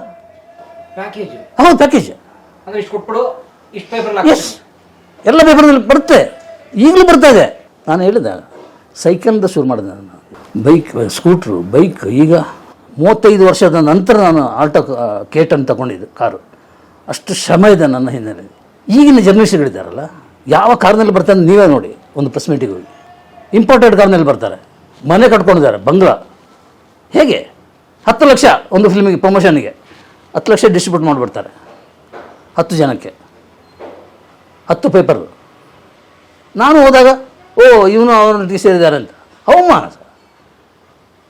ಪ್ಯಾಕೇಜ್ ಹೌದು ಪ್ಯಾಕೇಜ್ ಎಸ್ ಎಲ್ಲ ಪೇಪರ್ನಲ್ಲಿ ಬರುತ್ತೆ. ಈಗಲೂ ಬರ್ತಾ ಇದೆ. ನಾನು ಹೇಳಿದ ಸೈಕಲ್ದ ಶುರು ಮಾಡಿದೆ ನಾನು. ಬೈಕ್ ಸ್ಕೂಟ್ರು ಬೈಕ್ ಈಗ ಮೂವತ್ತೈದು ವರ್ಷದ ನಂತರ ನಾನು ಆಲ್ಟೋ ಕೇಟನ್ನು ತಗೊಂಡಿದ್ದು ಕಾರು. ಅಷ್ಟು ಶ್ರಮ ಇದೆ ನನ್ನ ಹಿನ್ನೆಲೆ. ಈಗಿನ ಜರ್ನಲಿಸ್ಟ್ಗಳಿದ್ದಾರಲ್ಲ ಯಾವ ಕಾರ್ನಲ್ಲಿ ಬರ್ತಾರೆ ನೀವೇ ನೋಡಿ, ಒಂದು ಪ್ರೆಸ್ ಮೀಟಿಗೆ ಹೋಗಿ. ಇಂಪಾರ್ಟೆಂಟ್ ಕಾರ್ನಲ್ಲಿ ಬರ್ತಾರೆ. ಮನೆ ಕಟ್ಕೊಂಡಿದ್ದಾರೆ, ಬಂಗ್ಲಾ. ಹೇಗೆ? ಹತ್ತು ಲಕ್ಷ ಒಂದು ಫಿಲ್ಮಿಗೆ ಪ್ರಮೋಷನ್ಗೆ ಹತ್ತು ಲಕ್ಷ ಡಿಸ್ಟ್ರಿಬ್ಯೂಟ್ ಮಾಡಿಬಿಡ್ತಾರೆ. ಹತ್ತು ಜನಕ್ಕೆ. ಹತ್ತು ಪೇಪರ್ ನಾನು ಹೋದಾಗ ಓ ಇವನು ಅವನೊಟ್ಟಿಗೆ ಸೇರಿದ್ದಾರೆ ಅಂತ ಅವಮಾನ ಸರ್.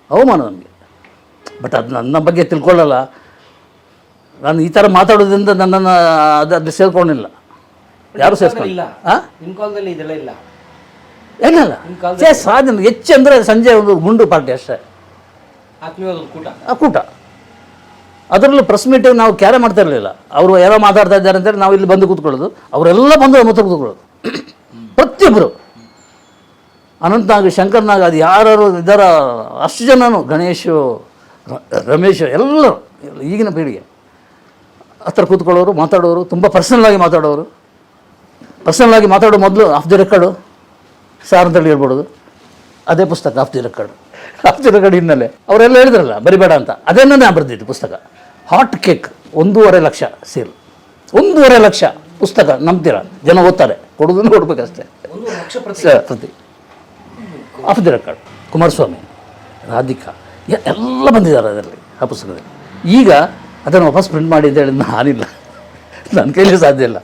ಅವಮಾನ ನಮಗೆ. ಬಟ್ ಅದು ನನ್ನ ಬಗ್ಗೆ ತಿಳ್ಕೊಳ್ಳಲ್ಲ. ನಾನು ಈ ಥರ ಮಾತಾಡೋದ್ರಿಂದ ನನ್ನನ್ನು ಅದು ಅದು ಸೇರ್ಕೊಂಡಿಲ್ಲ. ಯಾರು ಸೇರ್ಕೊಂಡಿಲ್ಲ. ಸೇರಿಸ್ಕೊಂಡಿಲ್ಲ ಹಾಂ ನಿಮ್ಮ ಕಾಲದಲ್ಲಿ ಇದೆಲ್ಲ ಇಲ್ಲ. ಏನಲ್ಲ ಸೇ ಸಾಧನೆ ಹೆಚ್ಚು ಅಂದರೆ ಸಂಜೆ ಒಂದು ಗುಂಡು ಪಾರ್ಟಿ ಅಷ್ಟೇ. ಕೂಟ. ಆ ಕೂಟ. ಅದರಲ್ಲೂ ಪ್ರೆಸ್ ಮೀಟಿಂಗ್ ನಾವು ಕ್ಯಾರೆ ಮಾಡ್ತಾ ಇರಲಿಲ್ಲ. ಅವರು ಯಾರೋ ಮಾತಾಡ್ತಾ ಇದ್ದಾರೆ ಅಂತೇಳಿ ನಾವು ಇಲ್ಲಿ ಬಂದು ಕೂತ್ಕೊಳ್ಳೋದು. ಅವರೆಲ್ಲ ಬಂದು ಮತ್ತೆ ಕೂತ್ಕೊಳ್ಳೋದು. ಪ್ರತಿಯೊಬ್ಬರು ಅನಂತನಾಗ, ಶಂಕರ್ನಾಗ್, ಅದು ಯಾರು ಇದ್ದಾರ ಅಷ್ಟು ಜನನು ಗಣೇಶ ರಮೇಶ್, ಎಲ್ಲರೂ ಈಗಿನ ಪೀಳಿಗೆ. ಹತ್ರ ಕೂತ್ಕೊಳ್ಳೋರು, ಮಾತಾಡೋರು, ತುಂಬ ಪರ್ಸನಲ್ಲಾಗಿ ಮಾತಾಡೋರು. ಪರ್ಸನಲ್ಲಾಗಿ ಮಾತಾಡೋ ಮೊದಲು ಆಫ್ ದಿ ರೆಕಾರ್ಡು ಸಾರ್ ಅಂತೇಳಿ ಹೇಳ್ಬಿಡೋದು. ಅದೇ ಪುಸ್ತಕ off the record off the record ಹಿನ್ನೆಲೆ. ಅವರೆಲ್ಲ ಹೇಳಿದ್ರಲ್ಲ, ಬರಿಬೇಡ ಅಂತ. ಅದನ್ನೇ ನಾನು ಬರೆದಿದ್ದು ಪುಸ್ತಕ. ಹಾಟ್ ಕೇಕ್ ಒಂದೂವರೆ ಲಕ್ಷ ಸೇಲ್. ಒಂದೂವರೆ ಲಕ್ಷ ಪುಸ್ತಕ ನಂಬ್ತೀರ? ಜನ ಓದ್ತಾರೆ. ಕೊಡೋದನ್ನು ಕೊಡ್ಬೇಕಷ್ಟೇ ಪ್ರತಿ. Off the record. Kumaraswamy Radhika ಎಲ್ಲ ಬಂದಿದ್ದಾರೆ ಅದರಲ್ಲಿ ಆ ಪುಸ್ತಕದಲ್ಲಿ. ಈಗ ಅದನ್ನು ವಾಪಸ್ ಪ್ರಿಂಟ್ ಮಾಡಿ ಅಂತ ಹೇಳಿ ನಾನಿಲ್ಲ. ನನ್ನ ಕೈಲಿ ಸಾಧ್ಯ ಇಲ್ಲ.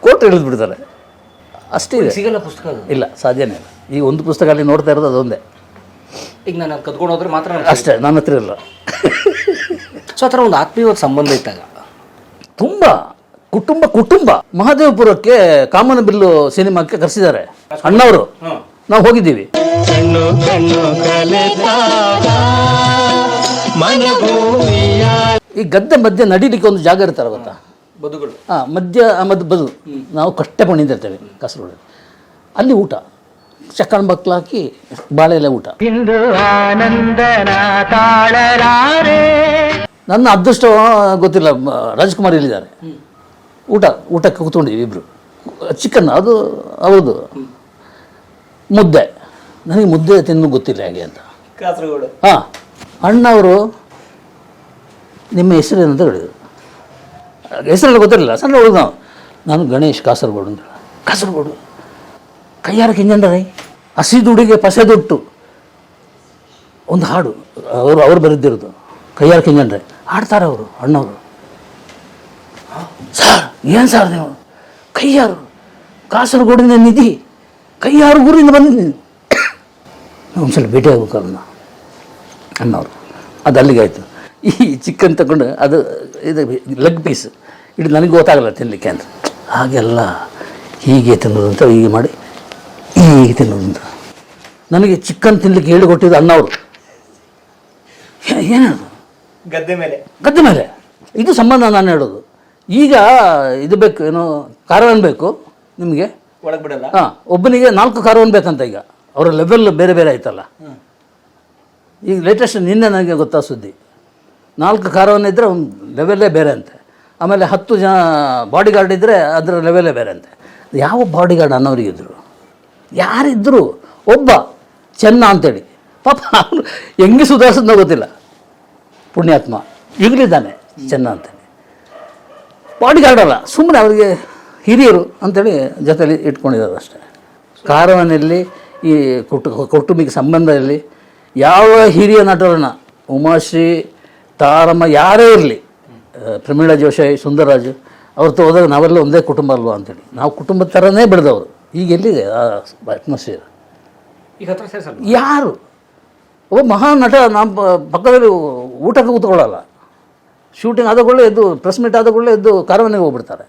ಕೋರ್ಟ್ ಬಿಡ್ತಾರೆ. ಅಷ್ಟೇ ಸಿಗಲ್ಲ ಪುಸ್ತಕ ಇಲ್ಲ ಸಾಧ್ಯನೇ ಇಲ್ಲ. ಈ ಒಂದು ಪುಸ್ತಕ ಅಲ್ಲಿ ನೋಡ್ತಾ ಇರೋದು ಅದೊಂದೇ. ಈಗ ನಾನು ಕದ್ಕೊಂಡು ಹೋದ್ರೆ ಮಾತ್ರ ಅಷ್ಟೇ ನನ್ನ ಹತ್ರ ಇಲ್ಲ. ಸೊ ಆ ಥರ ಒಂದು ಆತ್ಮೀಯವಾದ ಸಂಬಂಧ ಇದ್ದಾಗ. ತುಂಬ ಕುಟುಂಬ ಕುಟುಂಬ. ಮಹಾದೇವಪುರಕ್ಕೆ ಕಾಮನ ಬಿಲ್ಲು ಸಿನಿಮಾಕ್ಕೆ ಕರೆಸಿದ್ದಾರೆ. ಅಣ್ಣವರು. ನಾವು ಹೋಗಿದ್ದೀವಿ. ಕಣ್ಣು ಕಣ್ಣು ಕಲೆತಾಗ ಮನಭೂಮಿಯ ಈ ಗದ್ದೆ ಮಧ್ಯೆ ನಡಿಲಿಕ್ಕೆ ಒಂದು ಜಾಗ ಇರ್ತಾರೆ ಗೊತ್ತಾ? ಬದುಗಳು. ಹಾಂ ಮಧ್ಯ ಮದ್ದು ಬದು. ನಾವು ಕಷ್ಟೆ ಪಣಿದಿರ್ತೇವೆ ಕಾಸರಗೋಡು. ಅಲ್ಲಿ ಊಟ. ಚಕ್ಕಣ ಬಕ್ಲು ಹಾಕಿ ಬಾಳೆ ಎಲೆ ಊಟ. ಇಂದು ಆನಂದನ ತಾಳಲಾರೆ ನನ್ನ ಅದೃಷ್ಟ ಗೊತ್ತಿಲ್ಲ ರಾಜ್ಕುಮಾರ್ ಇಲ್ಲಿದ್ದಾರೆ ಊಟ ಊಟಕ್ಕೆ ಕೂತ್ಕೊಂಡಿದ್ವಿ ಇಬ್ಬರು ಚಿಕನ್ ಅದು ಹೌದು ಮುದ್ದೆ. ನನಗೆ ಮುದ್ದೆ ತಿನ್ನು ಗೊತ್ತಿಲ್ಲ ಹೇಗೆ ಅಂತ. ಕಾಸರಗೋಡು. ಹಾಂ ಅಣ್ಣವರು ನಿಮ್ಮ ಹೆಸರು ಅಂತ ಹೇಳಿದರು. ಹೆಸರೆಲ್ಲ ಗೊತ್ತಿರಲಿಲ್ಲ ಸಣ್ಣ ಹುಡುಗ. ನಾವು ನಾನು ಗಣೇಶ್ ಕಾಸರಗೋಡು ಅಂತ ಕಾಸರಗೋಡು. ಕೈಯಾರ ಕಿಂಜಂಡರೈ ಹಸಿದುಡಿಗೆ ಪಸೆದುಟ್ಟು. ಒಂದು ಹಾಡು ಅವರು ಅವ್ರು ಬರೆದಿರೋದು. ಕೈಯಾರ ಕಿಂಜಂಡ್ರೆ ಹಾಡ್ತಾರೆ ಅವರು, ಅಣ್ಣವರು. ಸರ್, ಏನು ಸರ್ ನೀವು? ಕೈಯಾರು ಕಾಸರಗೋಡಿನ ನಿಧಿ, ಕೈಯಾರು ಊರಿಂದ ಬಂದಿದ್ದೀನಿ ಒಂದ್ಸಲ ಭೇಟಿ ಆಗ್ಬೇಕು ಅದನ್ನು ಅಣ್ಣವರು. ಅದು ಅಲ್ಲಿಗೆ ಆಯಿತು. ಈ ಚಿಕನ್ ತಗೊಂಡು ಅದು, ಇದು ಲೆಗ್ ಪೀಸ್, ಇದು ನನಗೆ ಗೊತ್ತಾಗಲ್ಲ ತಿನ್ನಲಿಕ್ಕೆ ಅಂತ. ಹಾಗೆಲ್ಲ ಹೀಗೆ ತಿನ್ನೋದು ಅಂತ ಹೀಗೆ ಮಾಡಿ ಹೀಗೆ ತಿನ್ನೋದು ಅಂತ. ನನಗೆ ಚಿಕನ್ ತಿನ್ನಲಿಕ್ಕೆ ಹೇಳಿಕೊಟ್ಟಿದ್ದು ಅಣ್ಣವರು. ಏನದು ಗದ್ದೆ ಮೇಲೆ. ಗದ್ದೆ ಮೇಲೆ. ಇದು ಸಂಬಂಧ ನಾನು ಹೇಳೋದು. ಈಗ ಇದು ಬೇಕು ಏನು ಕಾರವನ್ ಬೇಕು ನಿಮಗೆ? ಒಳಗೆ ಬಿಡಲ್ಲ ಹಾಂ ಒಬ್ಬನಿಗೆ ನಾಲ್ಕು ಕಾರವನ್ ಬೇಕಂತ ಈಗ. ಅವರ ಲೆವೆಲ್ ಬೇರೆ ಬೇರೆ ಆಯ್ತಲ್ಲ. ಈಗ ಲೇಟೆಸ್ಟ್ ನಿನ್ನೆ ನನಗೆ ಗೊತ್ತಾ ಸುದ್ದಿ. ನಾಲ್ಕು ಕಾರವನ್ ಇದ್ದರೆ ಒಂದು ಲೆವೆಲ್ಲೇ ಬೇರೆ ಅಂತೆ. ಆಮೇಲೆ ಹತ್ತು ಜನ ಬಾಡಿಗಾರ್ಡ್ ಇದ್ದರೆ ಅದರ ಲೆವೆಲ್ಲೇ ಬೇರೆ ಅಂತೆ. ಯಾವ ಬಾಡಿಗಾರ್ಡ್ ಅನ್ನೋರಿಗಿದ್ರು? ಯಾರಿದ್ದರು ಒಬ್ಬ ಚೆನ್ನ ಅಂತೇಳಿ. ಪಾಪ ಅವನು ಹೆಂಗೆ ಸುಧಾರಿಸಿದ್ನೋ ಗೊತ್ತಿಲ್ಲ. ಪುಣ್ಯಾತ್ಮ. ಈಗಲಿದ್ದಾನೆ ಚೆನ್ನ ಅಂತೇಳಿ ಬಾಡಿ ಅಲ್ಲ ಸುಮ್ಮನೆ ಅವರಿಗೆ ಹಿರಿಯರು ಅಂತೇಳಿ ಜೊತೇಲಿ ಇಟ್ಕೊಂಡಿದ್ದಾರೆ ಅಷ್ಟೇ. ಕಾರವನಲ್ಲಿ ಈ ಕುಟು ಕೌಟುಂಬಿಕ ಸಂಬಂಧದಲ್ಲಿ ಯಾವ ಹಿರಿಯ ನಟರನ್ನ ಉಮಾಶ್ರೀ ತಾರಮ್ಮ ಯಾರೇ ಇರಲಿ ಪ್ರಮೀಳಾ ಜೋಶಿ ಸುಂದರರಾಜು ಅವ್ರದ್ದು ಹೋದಾಗ ನಾವೆಲ್ಲ ಒಂದೇ ಕುಟುಂಬ ಅಲ್ವಾ ಅಂತೇಳಿ. ನಾವು ಕುಟುಂಬದ ಥರನೇ ಬೆಳೆದವರು. ಈಗ ಎಲ್ಲಿದೆ ಆ ಅಟ್ಮಾಸ್ಫಿಯರ್ ಈಗ ಯಾರು? ಒಬ್ಬ ಮಹಾನ್ ನಟ ನಮ್ಮ ಪಕ್ಕದಲ್ಲಿ ಊಟಕ್ಕೆ ಕೂತ್ಕೊಳ್ಳಲ್ಲ. ಶೂಟಿಂಗ್ ಆದ ಕೂಡಲೇ ಎದ್ದು ಪ್ರೆಸ್ ಮೀಟ್ ಆದಕೊಳ್ಳೆ ಎದ್ದು ಕಾರವನಿಗೆ ಹೋಗ್ಬಿಡ್ತಾರೆ.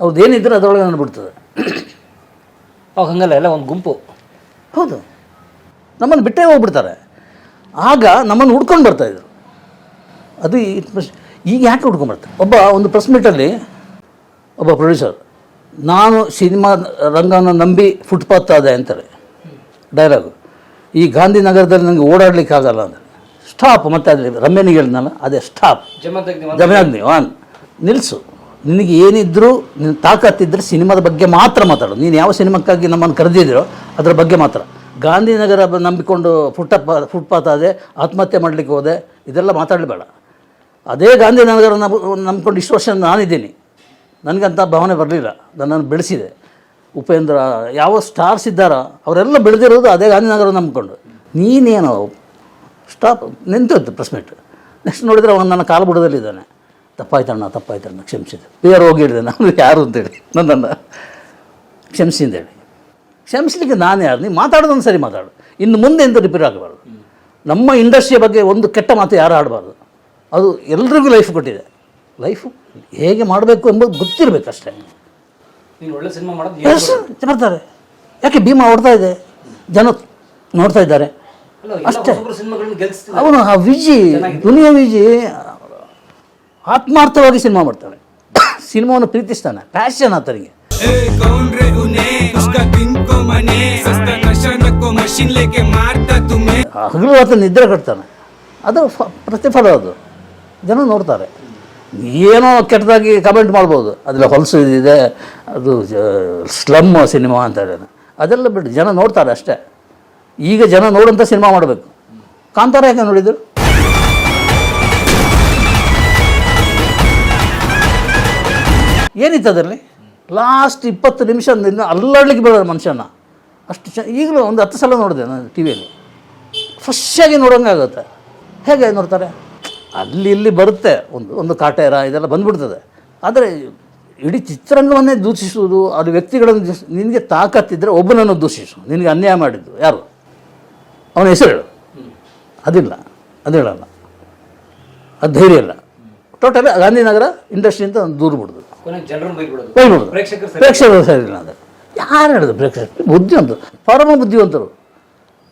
ಅವ್ರದ್ದು ಏನಿದ್ರೆ ಅದರೊಳಗೆ ಅಂದ್ಬಿಡ್ತದೆ ಅವಾಗ ಹಂಗಲ್ಲ ಎಲ್ಲ ಒಂದು ಗುಂಪು. ಹೌದು. ನಮ್ಮನ್ನು ಬಿಟ್ಟೇ ಹೋಗ್ಬಿಡ್ತಾರೆ. ಆಗ ನಮ್ಮನ್ನು ಹುಡ್ಕೊಂಡು ಬರ್ತಾಯಿದ್ರು ಅದು ಈಗ ಯಾಕೆ ಹುಡ್ಕೊಂಡು ಬರ್ತಾರೆ? ಒಬ್ಬ ಒಂದು ಪ್ರೆಸ್ ಮೀಟಲ್ಲಿ ಒಬ್ಬ ಪ್ರೊಡ್ಯೂಸರ್ ನಾನು ಸಿನಿಮಾ ರಂಗನ ನಂಬಿ ಫುಟ್ಪಾತ್ ಆದೆ ಅಂತಾರೆ. ಡೈಲಾಗು ಈ ಗಾಂಧಿನಗರದಲ್ಲಿ ನನಗೆ ಓಡಾಡ್ಲಿಕ್ಕೆ ಆಗಲ್ಲ ಅಂದರೆ ಸ್ಟಾಪ್ ಮತ್ತೆ ಅದೇ ರಮ್ಯನಿಗೆ ಹೇಳಿದ್ನಲ್ಲ ಅದೇ ಸ್ಟಾಪ್ ಜಮನಾಗ್ನಿ ವಾನ್ ನಿಲ್ಲಿಸು ನಿನಗೆ ಏನಿದ್ರೂ ನಿನ್ನ ತಾಕತ್ತಿದ್ದರೆ ಸಿನಿಮಾದ ಬಗ್ಗೆ ಮಾತ್ರ ಮಾತಾಡು. ನೀನು ಯಾವ ಸಿನಿಮಾಕ್ಕಾಗಿ ನಮ್ಮನ್ನು ಕರೆದಿದ್ದೀರೋ ಅದರ ಬಗ್ಗೆ ಮಾತ್ರ. ಗಾಂಧಿನಗರ ನಂಬಿಕೊಂಡು ಫುಟ್ಪ ಫುಟ್ಪಾತ್ ಆದೆ ಆತ್ಮಹತ್ಯೆ ಮಾಡಲಿಕ್ಕೆ ಹೋದೆ ಇದೆಲ್ಲ ಮಾತಾಡಬೇಡ. ಅದೇ ಗಾಂಧಿನಗರ ನಂಬ ನಂಬ್ಕೊಂಡು ಇಷ್ಟು ವರ್ಷ ನಾನಿದ್ದೀನಿ. ನನಗಂಥ ಭಾವನೆ ಬರಲಿಲ್ಲ. ನನ್ನನ್ನು ಬೆಳೆಸಿದೆ. ಉಪೇಂದ್ರ, ಯಾವ ಸ್ಟಾರ್ಸ್ ಇದ್ದಾರೋ, ಅವರೆಲ್ಲ ಬೆಳೆದಿರೋದು ಅದೇ ಗಾಂಧಿನಗರ ನಂಬ್ಕೊಂಡು. ನೀನೇನು ಸ್ಟಾಪ್ ನಿಂತೋಯ್ತು ಪ್ರೆಸ್ ಮೀಟ್ ನೆಕ್ಸ್ಟ್ ನೋಡಿದರೆ ಅವನು ನನ್ನ ಕಾಲು ಬುಡದಲ್ಲಿದ್ದಾನೆ ತಪ್ಪಾಯ್ತಣ್ಣ ತಪ್ಪಾಯ್ತಣ್ಣ ಕ್ಷಮಿಸಿದೆ. ಬೇರೆ ಹೋಗಿ ಹೇಳಿದೆ, ನಾನು ಯಾರು ಅಂತೇಳಿ. ನನ್ನನ್ನು ಕ್ಷಮಿಸಿ ಅಂತೇಳಿ ಕ್ಷಮಿಸ್ಲಿಕ್ಕೆ ನಾನು ಯಾರು? ನೀವು ಮಾತಾಡೋದೊಂದು ಸರಿ ಮಾತಾಡು. ಇನ್ನು ಮುಂದೆ ಎಂತ ರಿಪೀಟ್ ಆಗಬಾರ್ದು. ನಮ್ಮ ಇಂಡಸ್ಟ್ರಿಯ ಬಗ್ಗೆ ಒಂದು ಕೆಟ್ಟ ಮಾತು ಯಾರು ಆಡಬಾರ್ದು. ಅದು ಎಲ್ರಿಗೂ ಲೈಫ್ ಕೊಟ್ಟಿದೆ. ಲೈಫು ಹೇಗೆ ಮಾಡಬೇಕು ಎಂಬುದು ಗೊತ್ತಿರಬೇಕಷ್ಟೇ. ಬರ್ತಾರೆ. ಯಾಕೆ ಭೀಮ ಓಡ್ತಾ ಇದೆ? ಜನ ನೋಡ್ತಾ ಇದ್ದಾರೆ. ಅಷ್ಟೇ. ಅವನು ಆ ವಿಜಿ ದುನಿಯಾ ವಿಜಿ ಆತ್ಮಾರ್ಥವಾಗಿ ಸಿನಿಮಾ ಮಾಡ್ತಾನೆ. ಸಿನಿಮಾವನ್ನು ಪ್ರೀತಿಸ್ತಾನೆ. ಪ್ಯಾಶನ್ ಆತನಿಗೆ ಹಗಲು ಆತ ನಿದ್ರೆ ಕಟ್ತಾನೆ. ಅದು ಪ್ರತಿಫಲ ಅದು. ಜನ ನೋಡ್ತಾರೆ. ಏನೋ ಕೆಟ್ಟದಾಗಿ ಕಮೆಂಟ್ ಮಾಡ್ಬೋದು. ಅದರಲ್ಲಿ ಹೊಲಸು ಇದೆ ಅದು ಸ್ಲಮ್ ಸಿನಿಮಾ ಅಂತ ಹೇಳಿ ಅದೆಲ್ಲ ಬಿಟ್ಟು ಜನ ನೋಡ್ತಾರೆ ಅಷ್ಟೇ. ಈಗ ಜನ ನೋಡೋಂಥ ಸಿನಿಮಾ ಮಾಡಬೇಕು. ಕಾಂತಾರ ಯಾಕೆ ನೋಡಿದ್ರು? ಏನಿತ್ತು ಅದರಲ್ಲಿ? ಲಾಸ್ಟ್ ಇಪ್ಪತ್ತು ನಿಮಿಷ ಅಲ್ಲಾಡ್ಲಿಕ್ಕೆ ಬಿಡೋದು ಮನುಷ್ಯನ. ಅಷ್ಟು ಚ, ಈಗಲೂ ಒಂದು ಹತ್ತು ಸಲ ನೋಡಿದೆ ನಾನು ಟಿ ವಿಯಲ್ಲಿ ಫ್ರೆಶ್ಶಾಗಿ ನೋಡೋಂಗಾಗುತ್ತೆ. ಹೇಗೆ ನೋಡ್ತಾರೆ? ಅಲ್ಲಿ ಇಲ್ಲಿ ಬರುತ್ತೆ. ಒಂದು ಒಂದು ಕಾಟೇರ ಇದೆಲ್ಲ ಬಂದ್ಬಿಡ್ತದೆ. ಆದರೆ ಇಡೀ ಚಿತ್ರರಂಗವನ್ನೇ ದೂಷಿಸುವುದು ಅದು ವ್ಯಕ್ತಿಗಳನ್ನು ನಿನಗೆ ತಾಕತ್ತಿದ್ದರೆ ಒಬ್ಬನನ್ನು ದೂಷಿಸು. ನಿನಗೆ ಅನ್ಯಾಯ ಮಾಡಿದ್ದು ಯಾರು? ಅವನ ಹೆಸರು ಹೇಳು. ಅದಿಲ್ಲ. ಅದು ಹೇಳಲ್ಲ. ಅದು ಧೈರ್ಯ ಇಲ್ಲ. ಟೋಟಲಿ ಗಾಂಧಿನಗರ ಇಂಡಸ್ಟ್ರಿ ಅಂತ ಒಂದು ದೂರ ಬಿಡೋದು. ಬೈಬಿಡೋದು ಪ್ರೇಕ್ಷಕರು ಸರಿ ಪ್ರೇಕ್ಷಕರು ಸರಿ ಇಲ್ಲ ಅಂದರೆ. ಯಾರು ಹೇಳಿದ್ರು ಪ್ರೇಕ್ಷಕರು? ಬುದ್ಧಿವಂತರು. ಪರಮ ಬುದ್ಧಿವಂತರು.